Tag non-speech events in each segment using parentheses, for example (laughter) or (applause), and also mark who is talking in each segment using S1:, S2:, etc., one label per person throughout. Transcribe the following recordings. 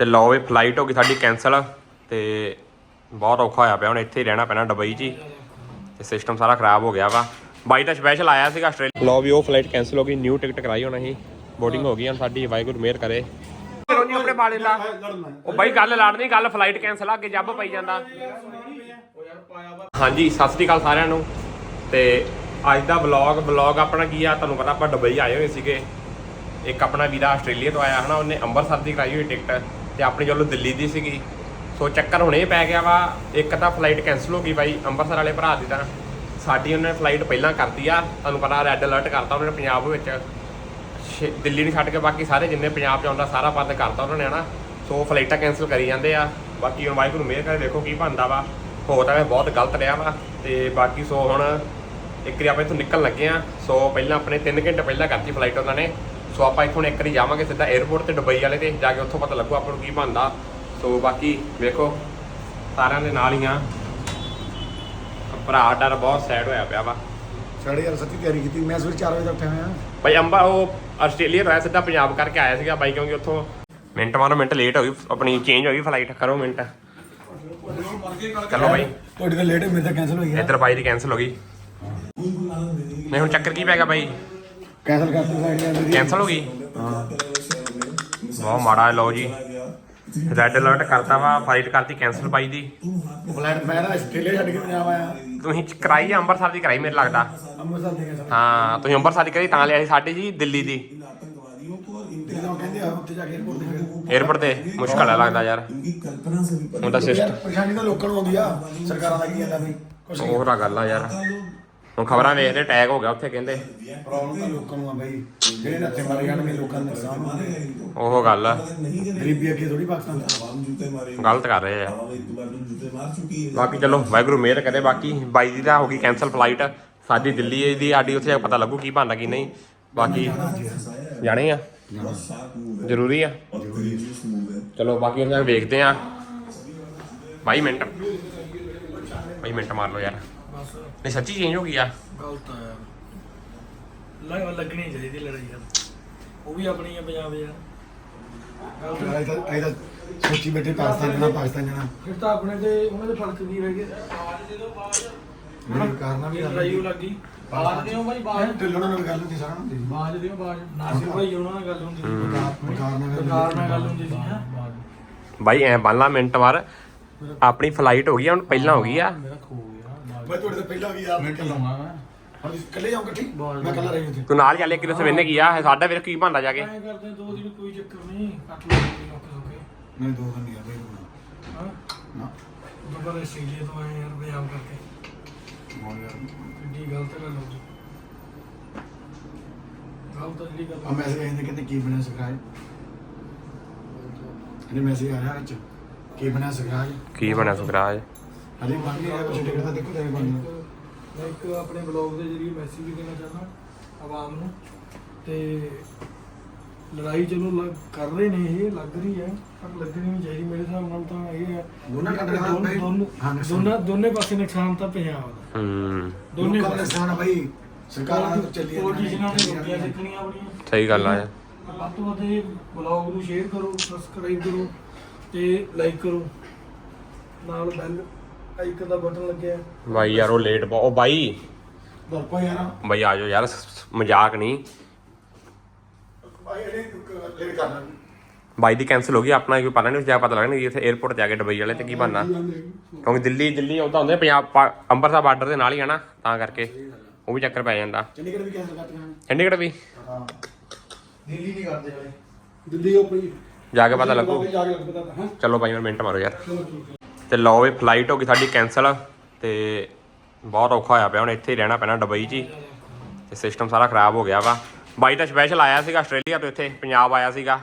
S1: ਤੇ ਲਓ ਵੀ ਫਲਾਈਟ ਹੋ ਗਈ ਸਾਡੀ ਕੈਨਸਲ ਤੇ ਬਹੁਤ ਔਖਾ ਹੋਇਆ ਪਿਆ ਹੁਣ ਇੱਥੇ ਹੀ ਰਹਿਣਾ ਪੈਣਾ ਦੁਬਈ 'ਚ ਹੀ। ਤੇ ਸਿਸਟਮ ਸਾਰਾ ਖਰਾਬ ਹੋ ਗਿਆ ਵਾ। ਬਾਈ ਦਾ ਸਪੈਸ਼ਲ ਆਇਆ ਸੀਗਾ ਆਸਟ੍ਰੇਲੀਆ। ਲਓ ਵੀ ਉਹ ਫਲਾਈਟ ਕੈਨਸਲ ਹੋ ਗਈ ਨਿਊ ਟਿਕਟ ਕਰਾਈ ਹੁਣ ਅਸੀਂ ਬੋਰਡਿੰਗ ਹੋ ਗਈ ਹੁਣ ਸਾਡੀ ਵਾਹਿਗੁਰੂ ਮਿਹਰ ਕਰੇ। ਚਲੋ ਜੀ ਆਪਣੇ ਬਾਲੇ ਲਾ। ਉਹ ਬਾਈ ਗੱਲ ਲੜਨੀ ਗੱਲ ਫਲਾਈਟ ਕੈਨਸਲ ਆ ਅੱਗੇ ਜੱਬ ਪਈ ਜਾਂਦਾ। ਹਾਂਜੀ ਸਤਿ ਸ੍ਰੀ ਅਕਾਲ ਸਾਰਿਆਂ ਨੂੰ। ਤੇ ਅੱਜ ਦਾ ਵਲੌਗ ਵਲੌਗ ਆਪਣਾ ਕੀ ਆ ਤੁਹਾਨੂੰ ਪਤਾ ਆਪਾਂ ਦੁਬਈ ਆਏ ਹੋਏ ਸੀਗੇ। ਇੱਕ ਆਪਣਾ ਵੀਰਾ ਆਸਟ੍ਰੇਲੀਆ ਤੋਂ ਆਇਆ ਹਨਾ ਉਹਨੇ ਅੰਮ੍ਰਿਤਸਰ ਦੀ ਕਰਾਈ ਹੋਈ ਟਿਕਟ ਤੇ ਆਪਣੀ ਚਲੋ ਦਿੱਲੀ ਦੀ ਸੀਗੀ। ਸੋ ਚੱਕਰ ਹੁਣੇ ਪੈ ਗਿਆ ਵਾ, ਇੱਕ ਤਾਂ ਫਲਾਈਟ ਕੈਨਸਲ ਹੋ ਗਈ ਬਾਈ, ਅੰਮ੍ਰਿਤਸਰ ਵਾਲੇ ਭਰਾ ਦੀ ਤਾਂ ਸਾਡੀ ਉਹਨੇ ਫਲਾਈਟ ਪਹਿਲਾਂ ਕਰਤੀ ਆ, ਤੁਹਾਨੂੰ ਪਤਾ ਰੈੱਡ ਅਲਰਟ ਕਰਤਾ ਉਹਨੇ ਪੰਜਾਬ ਵਿੱਚ। ਛੇ- ਦਿੱਲੀ ਨੂੰ ਛੱਡ ਕੇ ਬਾਕੀ ਸਾਰੇ ਜਿੰਨੇ ਪੰਜਾਬ ਚ ਆਉਂਦਾ, ਸਾਰਾ ਬੰਦ ਕਰਤਾ ਉਹਨਾਂ ਨੇ, ਹਨਾ। ਸੋ ਫਲਾਈਟਾਂ ਕੈਨਸਲ ਕਰੀ ਜਾਂਦੇ ਆ। ਬਾਕੀ ਹੁਣ ਵਾਹਿਗੁਰੂ ਮਿਹਰ ਕਰੇ, ਦੇਖੋ ਕੀ ਬਣਦਾ ਵਾ। ਹੋ ਤਾਂ ਮੈਂ ਬਹੁਤ ਗਲਤ ਰਿਹਾ ਵਾ, ਤੇ ਬਾਕੀ ਸੋ ਹੁਣ ਇੱਕ ਵਾਰੀ ਆਪਾਂ ਇੱਥੋਂ ਨਿਕਲਣ ਲੱਗੇ ਆ। ਸੋ ਪਹਿਲਾਂ ਆਪਣੇ 3 ਘੰਟੇ ਪਹਿਲਾਂ ਕਰਤੀ ਫਲਾਈਟ ਉਹਨਾਂ ਨੇ। ਸੋ ਆਪਾਂ ਇੱਥੋਂ ਇੱਕ ਵਾਰੀ ਜਾਵਾਂਗੇ ਸਿੱਧਾ 에어ਪੋਰਟ ਤੇ ਦੁਬਈ ਵਾਲੇ ਤੇ ਜਾ ਕੇ ਉੱਥੋਂ ਪਤਾ ਲੱਗੂ ਆਪਾਂ ਨੂੰ ਕੀ ਬਣਦਾ। ਸੋ ਬਾਕੀ ਵੇਖੋ ਸਾਰਿਆਂ ਦੇ ਨਾਲ ਹੀ ਆ। ਭਰਾ ਡਰ ਬਹੁਤ ਸੈਡ ਹੋਇਆ ਪਿਆ ਵਾ।
S2: ਸਾਡੇ ਯਾਰ ਸੱਚੀ ਤਿਆਰੀ ਕੀਤੀ। ਮੈਂ ਸਵੇਰ 4 ਵਜੇ ਦਾ ਉੱਠਿਆ ਹੋਇਆ।
S1: ਭਾਈ ਅੰਬਾ ਉਹ ਆਸਟ੍ਰੇਲੀਆ ਤੋਂ ਆਇਆ ਸਿੱਧਾ ਪੰਜਾਬ ਕਰਕੇ ਆਇਆ ਸੀਗਾ ਬਾਈ ਕਿਉਂਕਿ ਉੱਥੋਂ ਮਿੰਟ ਮਾਰੋ ਮਿੰਟ ਲੇਟ ਹੋ ਗਈ। ਆਪਣੀ ਚੇਂਜ ਹੋ ਗਈ ਫਲਾਈਟ ਕਰੋ ਮਿੰਟ। ਚਲੋ ਬਾਈ।
S2: ਤੁਹਾਡੀ ਤਾਂ ਲੇਟ ਮੇਰੇ ਤਾਂ ਕੈਨਸਲ ਹੋ ਗਿਆ
S1: ਇੱਧਰ ਬਾਈ ਦੀ ਕੈਨਸਲ ਹੋ ਗਈ। ਨਹੀਂ ਹੁਣ ਚੱਕਰ ਕੀ ਪੈ ਗਿਆ ਬਾਈ?
S2: ਕੈਨਸਲ ਕਰਤੀ ਸਾਈਡ ਜਾਂਦੀ
S1: ਕੈਨਸਲ ਹੋ ਗਈ? ਹਾਂ ਬਹੁਤ ਮਾੜਾ ਹੈ ਲਓ ਜੀ। ਰੈੱਡ ਅਲਰਟ ਕਰਤਾ ਵਾ ਫਲਾਈਟ ਕਰਤੀ ਕੈਨਸਲ ਪਾਈ ਦੀ।
S2: ਫਲਾਈਟ ਮੈਂ ਨਾ ਆਸਟ੍ਰੇਲੀਆ ਛੱਡ ਕੇ ਪੰਜਾਬ ਆਇਆ।
S1: ਤੁਸੀਂ ਕਰਾਈ ਅੰਮ੍ਰਿਤਸਰ ਦੀ ਕਰਾਈ ਮੇਰੇ ਲੱਗਦਾ।
S2: ਅੰਮ੍ਰਿਤਸਰ ਦੀ ਕੈਨਸਲ
S1: ਹਾਂ ਤੁਸੀਂ ਅੰਮ੍ਰਿਤਸਰ ਦੀ ਕਰੀ ਤਾਂ ਲਿਆ ਸੀ ਸਾਡੇ ਜੀ ਦਿੱਲੀ ਦੀ।
S2: ਏਅਰਪੋਰਟ ਤੇ
S1: ਮੁਸ਼ਕਲ ਆ ਲੱਗਦਾ ਯਾਰ। ਹੁਣ ਤਾਂ ਸਿਸਟਮ
S2: ਪਰੇਸ਼ਾਨੀ ਤਾਂ ਲੋਕਾਂ ਨੂੰ ਆਉਂਦੀ ਆ ਸਰਕਾਰਾਂ ਦਾ ਕੀ ਕਹਿੰਦਾ ਵੀ
S1: ਉਹ ਰਾ ਗੱਲ ਆ ਯਾਰ। ਹੁਣ ਖਬਰਾਂ ਵੇਖਦੇ ਟੈਗ ਹੋ ਗਿਆ ਉੱਥੇ ਕਹਿੰਦੇ।
S2: ਪ੍ਰੋਬਲਮ ਤਾਂ ਲੋਕਾਂ ਨੂੰ ਆ ਬਾਈ। ਜਿਹੜੇ ਨੱਥੇ ਮਾਰੇ ਜਾਣਗੇ ਲੋਕਾਂ ਦਾ ਨੁਕਸਾਨ ਹੋਣਾ।
S1: ਉਹ ਗੱਲ ਆ।
S2: ਗਰੀਬੀ ਅੱਗੇ ਥੋੜੀ ਪਾਕਿਸਤਾਨ ਦਾ
S1: ਗਲਤ ਕਰ ਰਹੇ ਆ। ਬਾਕੀ ਚਲੋ ਵਾਹਿਗੁਰੂ ਮਿਹਰ ਕਰੇ। ਬਾਕੀ ਬਾਈ ਦੀ ਤਾਂ ਹੋ ਗਈ ਕੈਨਸਲ ਫਲਾਈਟ ਸਾਡੀ ਦਿੱਲੀ ਦੀ ਸਾਡੀ ਉੱਥੇ ਜਾ ਕੇ ਪਤਾ ਲੱਗੂ ਕੀ ਬਣਦਾ ਕੀ ਨਹੀਂ। ਬਾਕੀ ਜਾਣੇ ਆ। ਜ਼ਰੂਰੀ ਆ। ਚਲੋ ਬਾਕੀ ਉਹਨਾਂ ਵੇਖਦੇ ਆ। ਬਾਈ ਮਿੰਟ। ਬਾਈ ਮਿੰਟ ਮਾਰ ਲਓ ਯਾਰ। ਨਹੀਂ ਸੱਚੀ ਚੇਂਜ ਹੋ ਗਈ ਆ।
S3: ਗਲਤ ਆ ਯਾਰ। ਲੱਗ ਲੱਗਣੀ ਚਾਹੀਦੀ ਲੜਾਈ ਯਾਰ ਉਹ ਵੀ ਆਪਣੀ ਆ ਪੰਜਾਬ ਯਾਰ।
S2: ਆਈ ਤਾਂ ਆਈ ਤਾਂ ਸੋਚੀ ਬੈਠੇ ਪਾਕਿਸਤਾਨ ਜਾਣਾ ਪਾਕਿਸਤਾਨ ਜਾਣਾ।
S3: ਫਿਰ ਤਾਂ ਆਪਣੇ ਤੇ ਉਹਨਾਂ ਦੇ ਫ਼ਰਕ ਕੀ ਰਹਿ ਗਏ।
S2: ਮੇਰੇ ਕਾਰਨਾ ਵੀ
S3: ਲੜਾਈ ਉਹ ਲੱਗੀ ਬਾਜ ਦਿਓ ਭਾਈ ਬਾਜ।
S2: ਢਿੱਲੋਂ ਨਾਲ ਗੱਲ ਹੁੰਦੀ ਸਾਰਾ ਹੁੰਦੀ
S3: ਬਾਜ ਦਿਓ ਬਾਜ। ਨਾਸਿਰ ਭਾਈ ਉਹਨਾਂ ਨਾਲ ਗੱਲ ਹੁੰਦੀ ਸੀ।
S2: ਸਰਕਾਰ ਨਾਲ ਗੱਲ
S3: ਸਰਕਾਰ ਨਾਲ ਗੱਲ ਹੁੰਦੀ ਸੀ ਹੈਂ।
S1: ਬਾਈ ਐ ਬੰਨ ਲਾ ਮਿੰਟ ਮਾਰ ਆਪਣੀ ਫਲਾਈਟ ਹੋ ਗਈ ਆ, ਹੁਣ ਪਹਿਲਾਂ ਹੋ ਗਈ ਆ।
S3: ਮੇਰਾ ਗਿਆ
S2: ਮੈਂ ਤੁਹਾਡੇ ਤੋਂ ਪਹਿਲਾਂ ਵੀ ਯਾਰ
S3: ਮੈਂ ਮੈਂ
S2: ਹੁਣ ਤੁਸੀਂ ਇਕੱਲੇ ਜਾਓ ਇਕੱਠੀ ਮੈਂ ਇਕੱਲਾ ਰਹੀ ਉੱਥੇ
S1: ਤੂੰ ਨਾਲ ਚੱਲ ਇੱਕ ਦੂਸਰੇ ਵੇਨੇ ਕੀ ਆ? ਸਾਡਾ ਵੀਰ ਕੀ ਬਣਦਾ ਜਾ ਕੇ।
S3: ਐਂ ਕਰਦੇ ਹਾਂ, ਦੋ ਦਿਨ ਕੋਈ ਚੱਕਰ ਨਹੀਂ। ਕੱਟ ਲਓ ਓਕੇ ਓਕੇ
S2: ਨਹੀਂ ਦੋ ਦਿਨ ਨਹੀਂ ਆ ਬਈ
S3: ਹਾਂ?
S2: ਨਾ।
S3: ਦੁਬਾਰਾ ਆਸਟ੍ਰੇਲੀਆ ਤੋਂ ਆਏ ਯਾਰ ਪੰਜਾਬ ਕਰਕੇ।
S2: ਹੋ ਯਾਰ।
S3: ਕਿੱਡੀ ਗਲਤ ਗੱਲ ਹੋ ਗਈ। ਗਲਤ ਜਿਹੜੀ ਗੱਲ
S2: ਆ ਮੈਸੇਜ ਆਇਆ ਕਹਿੰਦੇ ਕੀ ਬਣਿਆ ਸਗਰਾਜ ਇਹਨੇ ਮੈਸੇਜ ਆਇਆ ਵਿੱਚ। ਕੀ ਬਣਿਆ ਸਗਰਾਜ
S1: ਕੀ ਬਣਿਆ ਸੁਖਰਾਜ
S2: ਹਲੇ ਬਣ ਨਹੀਂ ਰਿਹਾ ਕੁਛ ਟਿਕਟ ਤਾਂ ਦੇਖੋ ਤੇ ਬਣ
S3: ਮੈਂ ਇੱਕ ਆਪਣੇ ਬਲੌਗ ਦੇ ਜਰੀਏ ਮੈਸੇਜ ਵੀ ਦੇਣਾ ਚਾਹੁੰਦਾ ਆਵਾਮ ਨੂੰ। ਤੇ ਲੜਾਈ ਚਲੋ ਲੱਗ- ਕਰ ਰਹੇ ਨੇ ਇਹ ਲੱਗ ਰਹੀ ਹੈ ਪਰ ਲੱਗਣੀ ਨਹੀਂ ਚਾਹੀਦੀ। ਮੇਰੇ ਹਿਸਾਬ ਨਾਲ ਤਾਂ ਇਹ ਹੈ
S2: ਦੋਨਾਂ ਕੰਟਰੀਆਂ ਦਾ
S3: ਦੋਨ-
S2: ਬਈ-
S3: ਦੋਨ-
S2: ਹਾਂ, ਨੁਕਸਾਨ।
S3: ਦੋਨਾਂ ਦੋਨੇ ਪਾਸੇ ਨੁਕਸਾਨ ਤਾਂ ਪੰਜਾਬ ਦਾ
S1: ਹੂੰ।
S3: ਦੋਨੇ
S2: ਲੋਕਾਂ ਦਾ ਨੁਕਸਾਨ ਆ ਬਾਈ ਸਰਕਾਰਾਂ ਦਾ ਚੱਲੀ ਜਾਂਦੀਆਂ
S3: ਪੋਲੀਟੀਸ਼ਨਾਂ ਨੇ ਰੋਟੀਆਂ ਸਿੱਖਣੀਆਂ ਆਪਣੀਆਂ।
S1: ਸਹੀ ਗੱਲ ਆ।
S3: ਵੱਧ ਤੋਂ ਵੱਧ ਇਹ ਬਲੌਗ ਨੂੰ ਸ਼ੇਅਰ ਕਰੋ ਸਬਸਕ੍ਰਾਈਬ ਕਰੋ ਤੇ ਲਾਈਕ ਕਰੋ। ਨਾਲ ਬੈਲ ਆਈਕਨ ਦਾ ਬਟਨ ਲੱਗਿਆ। ਹੈ।
S1: ਬਾਈ ਯਾਰ ਉਹ ਲੇਟ ਬਹੁਤ ਉਹ ਬਾਈ।
S2: ਕੋਈ ਯਾਰ।
S1: ਬਾਈ ਆ ਜਾਓ ਯਾਰ ਸ- ਸ- ਮਜ਼ਾਕ ਨਹੀਂ।
S2: ਬਾਈ ਇਹਨੇ ਲੇਟ ਕਰਨਾ
S1: ਬਾਈ ਦੀ ਕੈਨਸਲ ਹੋ ਗਈ ਆਪਣਾ ਕੋਈ ਪਤਾ ਨਹੀਂ ਜਾ ਪਤਾ ਲੱਗਣਾ ਕਿ ਇੱਥੇ 에어ਪੋਰਟ ਜਾ ਕੇ ਦੁਬਈ ਵਾਲੇ ਤੇ ਕੀ ਬਣਨਾ। ਕਿਉਂਕਿ ਦਿੱਲੀ ਦਿੱਲੀ ਉਹਦਾ ਹੁੰਦੇ ਪੰਜਾਬ ਪਾ- ਅੰਮ੍ਰਿਤਸਰ ਬਾਰਡਰ ਦੇ ਨਾਲ ਹੀ ਆ ਨਾ ਤਾਂ ਕਰਕੇ। ਉਹ ਵੀ ਚੱਕਰ ਪੈ ਜਾਂਦਾ।
S2: ਚੰਡੀਗੜ੍ਹ ਵੀ ਕੈਂਸਲ ਕਰਤੀਆਂ
S1: ਚੰਡੀਗੜ੍ਹ ਵੀ?
S2: ਹਾਂ।
S3: ਦਿੱਲੀ ਨਹੀਂ ਕਰਦੇ ਵਾਲੇ
S2: ਦਿੱਲੀ ਉਹ ਪਈ
S1: ਜਾ ਕੇ ਪਤਾ ਲੱਗੂ।
S2: ਜਾ ਕੇ ਪਤਾ ਹਾਂ
S1: ਚਲੋ ਬਾਈ ਮੈਂ ਮਿੰਟ ਮਾਰੋ ਯਾਰ। ਤੇ ਲਓ ਵੀ ਫਲਾਈਟ ਹੋ ਗਈ ਸਾਡੀ ਕੈਨਸਲ ਤੇ ਬਹੁਤ ਔਖਾ ਹੋਇਆ ਪਿਆ ਹੁਣ ਇੱਥੇ ਹੀ ਰਹਿਣਾ ਪੈਣਾ ਦੁਬਈ 'ਚ ਤੇ ਸਿਸਟਮ ਸਾਰਾ ਖਰਾਬ ਹੋ ਗਿਆ ਵਾ। ਬਾਈ ਤਾਂ ਸਪੈਸ਼ਲ ਆਇਆ ਸੀਗਾ ਆਸਟ੍ਰੇਲੀਆ ਤੋਂ ਇੱਥੇ ਪੰਜਾਬ ਆਇਆ ਸੀਗਾ।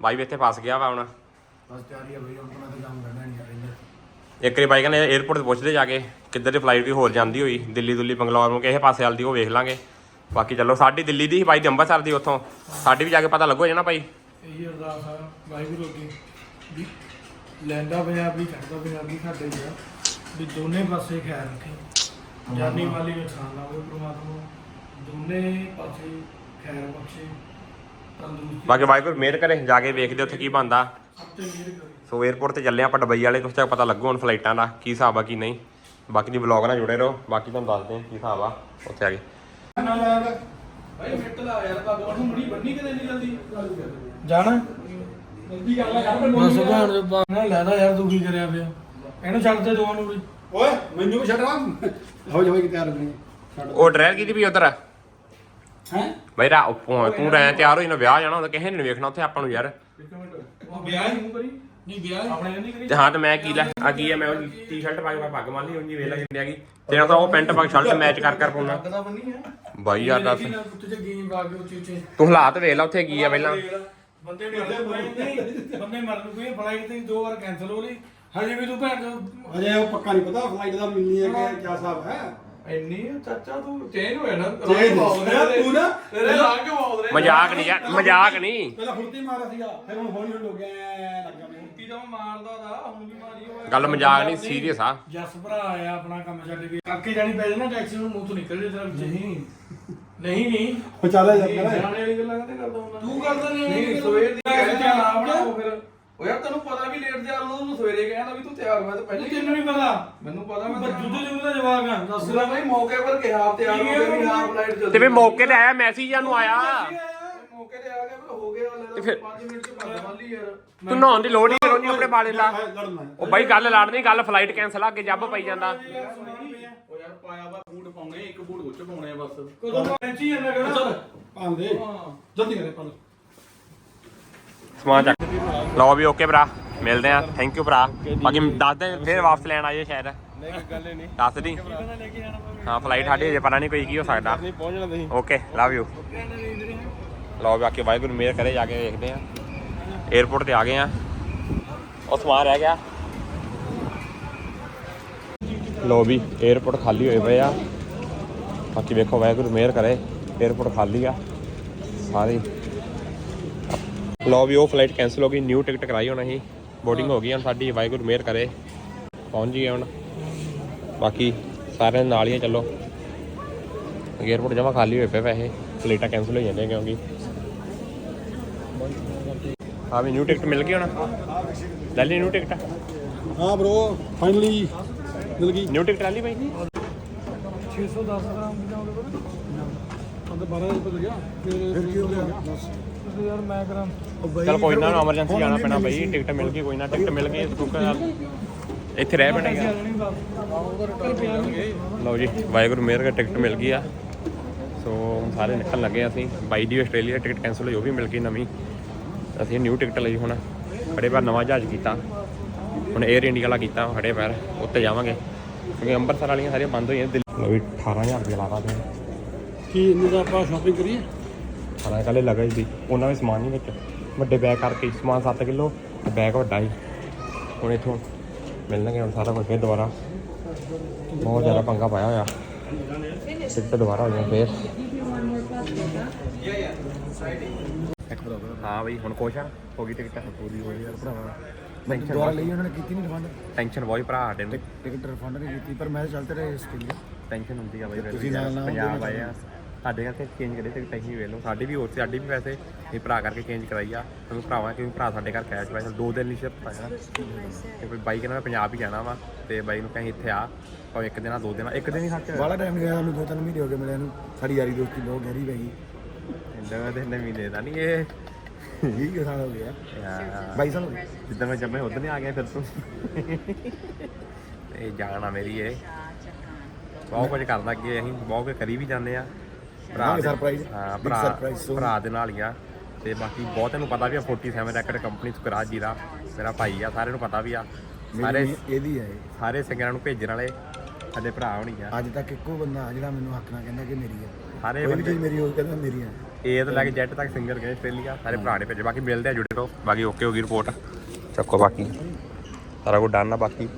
S1: ਬਾਈ ਵੀ ਇੱਥੇ ਫਸ ਗਿਆ ਵਾ ਹੁਣ।
S2: ਬਸ ਤਿਆਰੀ ਆ ਬਈ ਹੁਣ ਤਾਂ ਕੰਮ ਕਰਨਾ ਨਹੀਂ ਯਾਰ
S1: ਇੱਕ ਵਾਰੀ ਬਾਈ ਕਹਿੰਦੇ 에어ਪੋਰਟ ਤੇ ਪੁੱਛਦੇ ਜਾ ਕੇ ਕਿੱਧਰ ਦੀ ਫਲਾਈਟ ਵੀ ਹੋਰ ਜਾਂਦੀ ਹੋਈ ਦਿੱਲੀ ਦੁੱਲੀ ਬੰਗਲੌਰ ਨੂੰ ਕਿਸੇ ਪਾਸੇ ਵਾਲੀ ਦੀ ਉਹ ਵੇਖ ਲਾਂਗੇ। ਬਾਕੀ ਚਲੋ ਸਾਡੀ ਦਿੱਲੀ ਦੀ ਬਾਈ ਦੀ ਅੰਮ੍ਰਿਤਸਰ ਦੀ ਉੱਥੋਂ। ਸਾਡੀ ਵੀ ਜਾ ਕੇ ਪਤਾ ਲੱਗੋ ਜਾਣਾ ਭਾਈ
S3: ਇਹੀ ਅਰਦਾਸ ਆ ਵਾਹਿਗੁਰੂ ਅੱਗੇ। ਲੈਂਦਾ ਪੰਜਾਬੀ ਚੜਦਾ ਪੰਜਾਬੀ ਸਾਡੇ ਹੀ ਆ। ਵੀ ਦੋਨੇ ਪਾਸੇ ਖੈਰ ਰੱਖੇ। ਜਾਨੀ ਮਾਲੀ ਨੁਕਸਾਨ ਨਾ ਹੋਵੇ ਪ੍ਰਮਾਤਮਾ ਦੋਨੇ ਪਾਸੇ ਖੈਰ ਬਖਸ਼ੇ ਤੰਦਰੁਸਤੀ
S1: ਬਾਕੀ ਵਾਹਿਗੁਰੂ ਮਿਹਰ ਕਰੇ ਜਾ ਕੇ ਵੇਖਦੇ ਉੱਥੇ ਕੀ ਬਣਦਾ।
S3: ਸਭ ਤੇ ਮਿਹਰ ਕਰੇ।
S1: ਸੋ 에어ਪੋਰਟ ਤੇ ਚੱਲੇ ਆਪਾਂ ਦੁਬਈ ਵਾਲੇ ਕੁਛ ਤਾਂ ਪਤਾ ਲੱਗੂ ਹੁਣ ਫਲਾਈਟਾਂ ਦਾ ਕੀ ਹਿਸਾਬ ਆ ਕੀ ਨਹੀਂ। ਬਾਕੀ ਦੀ ਵਲੌਗ ਨਾਲ ਜੁੜੇ ਰਹੋ ਬਾਕੀ ਤੁਹਾਨੂੰ ਦੱਸਦੇ ਹਾਂ ਕੀ ਹਿਸਾਬ ਆ ਉੱਥੇ ਆ ਕੇ।
S3: ਨਾ ਲਾਇਆ ਭਾਈ ਮਿੱਟ ਲਾ ਯਾਰ ਭਗਵਾਨ ਨੂੰ ਬੜੀ ਬੰਨੀ ਕਿਤੇ ਨਹੀਂ ਜਲਦੀ ਜਾਣਾ? ਜਲਦੀ ਕਰ ਲੈ ਯਾਰ ਬਸ ਭੈਣ ਦੇ ਬਾਣਾ ਲੈਦਾ ਯਾਰ ਤੂੰ ਕੀ ਕਰਿਆ ਪਿਆ? ਇਹਨੂੰ ਛੱਡ ਦੇ ਦੋਵਾਂ ਨੂੰ ਵੀ।
S2: ਓਏ ਮੈਨੂੰ ਵੀ ਛੱਡਣਾ ਹੋ ਜਾਵੇ ਕਿ ਤਿਆਰ ਨਹੀਂ ਛੱਡ
S1: ਉਹ ਡਰਾਈਵਰ ਕਿਹਦੀ ਵੀ ਉਧਰ?
S2: ਹੈ?
S1: ਬਈ ਰਾ ਉੱਪੋਂ ਤੂੰ ਰਹਿ ਤਿਆਰ ਹੋਈ ਨਾ ਵਿਆਹ ਜਾਣਾ ਹੁੰਦਾ ਕਿਸੇ ਨੇ ਨੀ ਵੇਖਣਾ ਉੱਥੇ ਆਪਾਂ ਨੂੰ ਯਾਰ।
S3: ਉਹ ਵਿਆਹ ਹੀ ਕਰੀ? ਨਹੀਂ ਵਿਆਹ ਆਪਣੇ ਨਹੀਂ ਕਰੀ?
S1: ਤੇ ਹਾਂ ਤੇ ਮੈਂ ਕੀ ਲੈ ਆ ਕੀ ਆ ਮੈਂ ਉਹ ਟੀ-ਸ਼ਰਟ ਪਾ ਕੇ ਮੈਂ ਪੱਗ ਮੰਨ ਲਈ ਉਂਜੀ ਵੇਲਾ ਜਿੰਨੀ ਆ ਗਈ। ਤੇਰਾ ਤਾਂ ਉਹ ਪੈਂਟ ਪੱਗ ਸ਼ਰਟ ਮੈਚ ਕਰ ਕਰ ਪਾਉਣਾ
S3: ਲੱਗਦਾ ਬੰਨੀ ਹੈ
S1: ਬਾਈ ਯਾਰ ਦੱਸ।
S3: ਕੁੱਤੇ ਚ ਗੇਮ ਪਾ ਕੇ ਉੱਚੇ ਉੱਚੇ
S1: ਤੂੰ ਹਾਲਾਤ ਵੇਖ ਲੈ ਉੱਥੇ ਕੀ ਆ ਪਹਿਲਾਂ।
S3: ਬੰਦੇ ਮਰਨ ਪਏ ਨਹੀਂ ਬੰਦੇ ਮਰਨ ਪਏ ਫਲਾਈਟ ਤੇ ਦੋ ਵਾਰ ਕੈਨਸਲ ਹੋ ਲਈ। ਹਜੇ ਵੀ ਤੂੰ ਭੈਣ ਚੋ
S2: ਅਜੇ ਉਹ ਪੱਕਾ ਨਹੀਂ ਪਤਾ ਫਲਾਈਟ ਦਾ ਮਿਲਣੀ ਹੈ ਕਿ ਕੀ ਹਿਸਾਬ ਹੈ।
S3: ਇੰਨੀ ਆ, ਚਾਚਾ ਤੂੰ ਚੇਂਜ ਹੋਇਆ ਨਾ
S2: Change ਹੋਇਆ, ਤੂੰ ਨਾ-
S3: ਤੇਰੇ ਰੰਗ ਬੋਲ ਰਹੇ।
S1: ਮਜ਼ਾਕ ਨਹੀਂ ਯਾਰ ਮਜ਼ਾਕ ਨਹੀਂ।
S2: ਪਹਿਲਾਂ ਫੁਰਤੀ ਮਾਰਿਆ ਸੀਗਾ ਫਿਰ ਹੁਣ ਹੌਲੀ ਹੌਲੀ ਹੋ ਗਿਆ ਲੱਗਾ ਮੈਨੂੰ।
S3: ਕੀ ਤਾਂ ਮਾਰਦਾ ਦਾ ਹੁਣ ਵੀ ਮਾਰੀ ਹੋਇਆ
S1: ਗੱਲ ਮਜ਼ਾਕ ਨਹੀਂ ਸੀਰੀਅਸ ਆ।
S3: ਜਸ ਭਰਾ ਆਇਆ ਆਪਣਾ ਕੰਮ ਛੱਡ ਕੇ। ਕਰਕੇ ਜਾਣੀ ਪੈ ਜਾਣਾ ਟੈਕਸੀ ਨੂੰ ਮੂੰਹ ਤੋਂ ਨਿਕਲ ਜੇ ਤੇਰਾ ਨਹੀਂ। ਨਹੀਂ ਨਹੀਂ।
S2: ਉਹ ਚੱਲ ਯਾਰ
S3: ਜਾਣੇ ਵਾਲੀ ਗੱਲਾਂ ਕਹਿੰਦੇ ਕਰਦਾ ਹੁੰਦਾ? ਤੂੰ ਕਰਦਾ ਨਹੀਂ ਨਹੀਂ ਸਵੇਰ ਦੀ ਕਹਿ ਕੇ ਨਾ ਬਣਾਓ ਫਿਰ। ਉਹ ਯਾਰ ਤੈਨੂੰ ਪਤਾ ਵੀ ਲੇਟ ਤਿਆਰ ਹੋ ਤੂੰ ਸਵੇਰੇ ਕਹਿਆ ਨਾ ਵੀ ਤੂੰ ਤਿਆਰ ਹੋਇਆ ਤੇ ਪਹਿਲੇ ਤੈਨੂੰ ਨਹੀਂ ਪਤਾ? ਮੈਨੂੰ ਪਤਾ ਮੈਂ ਦੁੱਧ ਜੂ ਦਾ ਜਵਾਬ ਆ ਦੱਸ। ਲੈ ਭਾਈ ਮੌਕੇ ਪਰ ਕਿਹਾ ਤਿਆਰ ਹੋ ਗਿਆ ਵੀ ਹਾਂ ਫਲਾਈਟ ਜਲਦੀ
S1: ਤੇ ਵੀ ਮੌਕੇ ਤੇ ਆਇਆ ਮੈਸੇਜ ਨੂੰ ਆਇਆ।
S3: ਮੌਕੇ ਤੇ ਆ ਗਿਆ ਪਰ ਹੋ ਗਿਆ ਲੈ 5 ਮਿੰਟ ਚ ਭੱਜ ਵਾਲੀ ਯਾਰ।
S1: ਤੂੰ ਨਹਾਉਣ ਦੀ ਲੋੜ ਨਹੀਂ ਆਪਣੇ ਬਾਲੇ ਲਾ। ਉਹ ਬਾਈ ਗੱਲ ਲੜਨੀ ਗੱਲ ਫਲਾਈਟ ਕੈਨਸਲ ਆ ਕੇ ਜੱਬ ਪਈ ਜਾਂਦਾ।
S3: ਯਾਰ ਪਾਇਆ ਵਾ ਬੂਟ ਪਾਉਣੇ ਇੱਕ ਬੂਟ ਉੱਚ ਪਾਉਣੇ ਆ ਬਸ। ਕਦੋਂ ਪੈਂਚੀ ਜਾਂਦਾ ਕਿਹੜਾ?
S2: ਪਾਉਂਦੇ। ਜਲਦੀ ਕਰੇ ਪਾ
S1: ਸਮਾਨ ਚੱਕ। ਲਓ ਵੀ ਓਕੇ ਭਰਾ ਮਿਲਦੇ ਆ। ਥੈਂਕ ਯੂ ਭਰਾ। ਬਾਕੀ ਦੱਸ ਦੇ ਫੇਰ ਵਾਪਸ ਲੈਣ ਆਈਏ ਸ਼ਾਇਦ।
S4: ਨਹੀਂ ਗੱਲ ਨਹੀਂ।
S1: ਦੱਸ ਦੀ। ਹਾਂ ਫਲਾਈਟ ਸਾਡੀ ਅਜੇ ਪਤਾ ਨਹੀਂ ਕੋਈ ਕੀ ਹੋ ਸਕਦਾ।
S4: ਨਹੀਂ ਪਹੁੰਚਣਾ ਤੁਸੀਂ।
S1: ਓਕੇ ਲਵ ਯੂ ਲਓ ਬਾਕੀ ਵਾਹਿਗੁਰੂ ਮੇਰ ਕਰੇ ਜਾ ਕੇ ਦੇਖਦੇ ਆ। 에어ਪੋਰਟ ਤੇ ਆ ਗਏ ਆ। ਉਹ ਸਮਾਨ ਰਹਿ ਗਿਆ। ਲੋ ਵੀ 에어ਪੋਰਟ ਖਾਲੀ ਹੋਏ ਪਏ ਆ। ਬਾਕੀ ਵੇਖੋ, ਵਾਹਿਗੁਰੂ ਮਿਹਰ ਕਰੇ 에어ਪੋਰਟ ਖਾਲੀ ਆ। ਸਾਰੇ। ਲੋ ਵੀ, ਉਹ ਫਲਾਈਟ ਕੈਨਸਲ ਹੋ ਗਈ ਨਿਊ ਟਿਕਟ ਕਰਾਈ ਹੁਣ ਅਸੀਂ। ਬੋਰਡਿੰਗ ਹੋ ਗਈ ਹੁਣ ਸਾਡੀ, ਵਾਹਿਗੁਰੂ ਮਿਹਰ ਕਰੇ। ਪਹੁੰਚ ਗਏ ਹੁਣ। ਬਾਕੀ ਸਾਰਿਆਂ ਨਾਲ ਹੀ ਚੱਲੋ। 에어ਪੋਰਟ ਜਮਾ ਖਾਲੀ ਹੋਏ ਪਏ ਵੈਸੇ। ਫਲਾਈਟਾਂ ਕੈਨਸਲ ਹੋ ਜਾਂਦੀਆਂ ਕਿਉਂਕਿ। ਆ ਵੀ ਨਿਊ ਟਿਕਟ ਮਿਲ ਗਈ ਹੁਣ। ਲੈ ਲਈ ਨਿਊ ਟਿਕਟ
S2: ਹਾਂ ਬ్రో ਫਾਈਨਲੀ ਮਿਲ ਗਈ
S1: ਨਿਊ ਟਿਕਟ ਲੈ ਲਈ ਬਾਈ
S3: 610 ਗ੍ਰਾਮ ਦੀ ਜਾਉਂਦੇ ਬਰ
S2: ਅੰਦਰ 12 ਵਜੇ ਪਤਾ ਗਿਆ ਫਿਰ ਕੀ ਹੋ ਗਿਆ?
S3: ਤੁਸੀਂ ਯਾਰ ਮੈਂ ਗ੍ਰਾਮ
S1: ਚਲ ਕੋਈ ਨਾ ਐਮਰਜੈਂਸੀ ਜਾਣਾ ਪੈਣਾ ਬਾਈ ਟਿਕਟ ਮਿਲ ਗਈ ਕੋਈ ਨਾ ਟਿਕਟ ਮਿਲ ਗਈ ਸੁੱਕਾ ਨਾਲ ਇੱਥੇ ਰਹਿ ਪੈਣਾ ਯਾਰ। ਲਓ ਜੀ ਵਾਹਿਗੁਰੂ ਮੇਰ ਕੇ ਟਿਕਟ ਮਿਲ ਗਈ ਆ। ਸੋ ਹੁਣ ਸਾਰੇ ਨਿਕਲਣ ਲੱਗੇ ਅਸੀਂ। ਬਾਈ ਦੀ ਆਸਟ੍ਰੇਲੀਆ ਟਿਕਟ ਕੈਨਸਲ ਹੋਈ ਉਹ ਵੀ ਮਿਲ ਗਈ ਨਵੀਂ। ਅਸੀਂ ਨਿਊ ਟਿਕਟ ਲਈ ਹੁਣ। ਖੜੇ ਪੈਰ ਨਵਾਂ ਜਹਾਜ਼ ਕੀਤਾ। ਹੁਣ 에ਅਰ ਇੰਡੀਆ ਵਾਲਾ ਕੀਤਾ ਖੜੇ ਪੈਰ ਉੱਤੇ ਜਾਵਾਂਗੇ। ਕਿਉਂਕਿ ਅੰਮ੍ਰਿਤਸਰ ਵਾਲੀਆਂ ਸਾਰੀਆਂ ਬੰਦ ਹੋਈਆਂ ਦਿੱਲੀ ਲਓ ਵੀ 18000 ਰੁਪਏ ਲਾਤਾ ਤੇ
S2: ਕੀ ਇੰਨੀ ਦਾ ਆਪਾਂ ਸ਼ਾਪਿੰਗ ਕਰੀਏ?
S1: ਸਾਰਾ ਕੱਲੇ ਲਗਾਈ ਦੀ ਉਹਨਾਂ ਵਿੱਚ ਸਮਾਨ ਨਹੀਂ ਵਿੱਚ ਵੱਡੇ ਬੈਗ ਕਰਕੇ ਸਮਾਨ 7 ਕਿਲੋ ਬੈਗ ਵੱਡਾ ਹੀ ਹੁਣ ਇਥੋਂ ਮਿਲਣਗੇ ਹੁਣ ਸਾਰਾ ਕੁਝ ਫਿਰ ਦੁਬਾਰਾ। ਬਹੁਤ ਜ਼ਿਆਦਾ ਪੰਗਾ ਪਾਇਆ ਹੋਇਆ। ਟਿਕਟ ਦੁਬਾਰਾ ਹੋ ਜਾਣੀ ਫੇਰ। ਹਾਂ ਬਈ ਹੁਣ ਕੋਸ਼ਾ ਹੋ ਗਈ ਟਿਕਟ।
S2: ਪੂਰੀ ਹੋ ਗਈ ਯਾਰ ਭਰਾਵਾ।
S1: ਟੈਨਸ਼ਨ
S2: ਦੁਬਾਰਾ ਲਈ ਉਹਨਾਂ ਨੇ ਕੀਤੀ ਨਹੀਂ ਰਿਫੰਡ
S1: ਟੈਨਸ਼ਨ ਬਹੁਤ ਭਰਾ ਸਾਡੇ ਨੇ।
S2: ਟਿਕਟ ਰਿਫੰਡ ਨਹੀਂ ਕੀਤੀ ਪਰ ਮੈਂ ਚੱਲਦੇ ਰਹੇ ਆਸਟ੍ਰੇਲੀਆ
S1: ਟੈਨਸ਼ਨ ਹੁੰਦੀ ਆ ਬਈ ਫਿਰ
S2: ਤੁਸੀਂ ਨਾਲ
S1: ਪੰਜਾਬ ਆਏ ਆ। ਸਾਡੇ ਕਰਕੇ ਚੇਂਜ ਕਰੇ ਤੇ ਟੈਨਸ਼ਨ ਵੇਖ ਲਓ। ਸਾਡੀ ਵੀ ਹੋਰ ਸਾਡੀ ਵੀ ਵੈਸੇ ਇਹ ਭਰਾ ਕਰਕੇ ਚੇਂਜ ਕਰਾਈ ਆ। ਕਿਉਂਕਿ ਭਰਾਵਾਂ ਕਿਉਂਕਿ ਭਰਾ ਸਾਡੇ ਘਰ ਕੈਸ਼ ਵੈਸੇ ਦੋ ਦਿਨ ਲਈ ਸ਼ਿਫਟ ਆਇਆ ਤੇ ਕੋਈ ਬਾਈ ਕਹਿੰਦਾ ਮੈਂ ਪੰਜਾਬ ਹੀ ਜਾਣਾ ਵਾ ਤੇ ਬਾਈ ਨੂੰ ਕਹੀਂ ਇੱਥੇ ਆ। ਭਾਵੇਂ ਇੱਕ ਦਿਨ ਆ ਦੋ ਦਿਨ ਇੱਕ ਦਿਨ ਹੀ ਸੱਚ
S2: ਬਾਲਾ ਟਾਈਮ ਗਿਆ ਸਾਨੂੰ ਦੋ ਤਿੰਨ ਮਹੀਨੇ ਹੋ ਗਏ ਮਿਲਿਆ ਨੂੰ। ਸਾਡੀ ਯਾਰੀ ਦੋਸਤੀ ਬਹੁਤ ਗਹਿਰੀ ਪੈ ਗਈ।
S1: ਇੰਦਾ ਦੇ ਮਹੀਨੇ ਦਾ ਨਹੀਂ ਇਹ।
S2: 20 ਸਾਲ ਹੋ ਗਏ ਆ।
S1: ਯਾਰ,
S2: 22 ਸਾਲ ਹੋ ਗਏ।
S1: ਜਿੱਦਾਂ ਮੈਂ ਜੰਮੇ ਉਦੋਂ ਹੀ ਆ ਗਿਆ ਫਿਰ ਤੂੰ। ਇਹ ਜਾਣਾ ਮੇਰੀ ਇਹ। ਬਹੁਤ ਕੁਝ ਕਰਦਾ ਅੱਗੇ ਅਸੀਂ ਬਹੁਤ ਕੁਝ ਕਰੀ ਵੀ ਜਾਂਦੇ ਆ।
S2: ਕਰਾਂਗੇ
S1: ਦੇ-
S2: surprise,
S1: ਹਾਂ
S2: big
S1: ਭਰਾ
S2: surprise soon.
S1: ਭਰਾ ਦੇ ਨਾਲ ਹੀ ਆ। ਤੇ ਬਾਕੀ ਬਹੁਤ ਤੈਨੂੰ ਪਤਾ ਵੀ ਆ 47 ਰੈਕਟ ਕੰਪਨੀ ਸੁਕਰਾਜ ਜੀ ਦਾ। ਮੇਰਾ ਭਾਈ ਆ ਸਾਰਿਆਂ ਨੂੰ ਪਤਾ ਵੀ ਆ। ਸਾਰੇ
S2: ਮੇਰੀ ਇਹਦੀ ਹੈ ਇਹ।
S1: ਸਾਰੇ ਸਿੰਗਰਾਂ ਨੂੰ ਭੇਜਣ ਵਾਲੇ ਸਾਡੇ ਭਰਾ ਹੋਣੀ ਆ।
S2: ਅੱਜ ਤੱਕ ਇੱਕੋ ਬੰਦਾ ਜਿਹੜਾ ਮੈਨੂੰ ਹੱਕ ਨਾਲ ਕਹਿੰਦਾ ਕਿ ਮੇਰੀ ਹੈ
S1: ਸਾਰੇ
S2: ਕੋਈ ਵੀ
S1: ਬੰਦੇ
S2: ਚੀਜ਼ ਮੇਰੀ ਹੋਈ ਕਹਿੰਦਾ ਮੇਰੀ ਹੈ
S1: ਏ ਤੋਂ ਲੈ ਕੇ ਜੈਟ ਤੱਕ ਸਿੰਗਰ ਗਏ ਆਸਟ੍ਰੇਲੀਆ ਸਾਰੇ ਭਰਾ ਨੇ ਭੇਜੇ ਬਾਕੀ ਮਿਲਦੇ ਆ ਜੁੜੇ ਰਹੋ। ਬਾਕੀ ਓਕੇ ਹੋ ਗਈ ਰਿਪੋਰਟ ਚੱਕੋ ਬਾਕੀ। ਸਾਰਾ ਕੁਝ ਡਨ ਆ ਬਾਕੀ।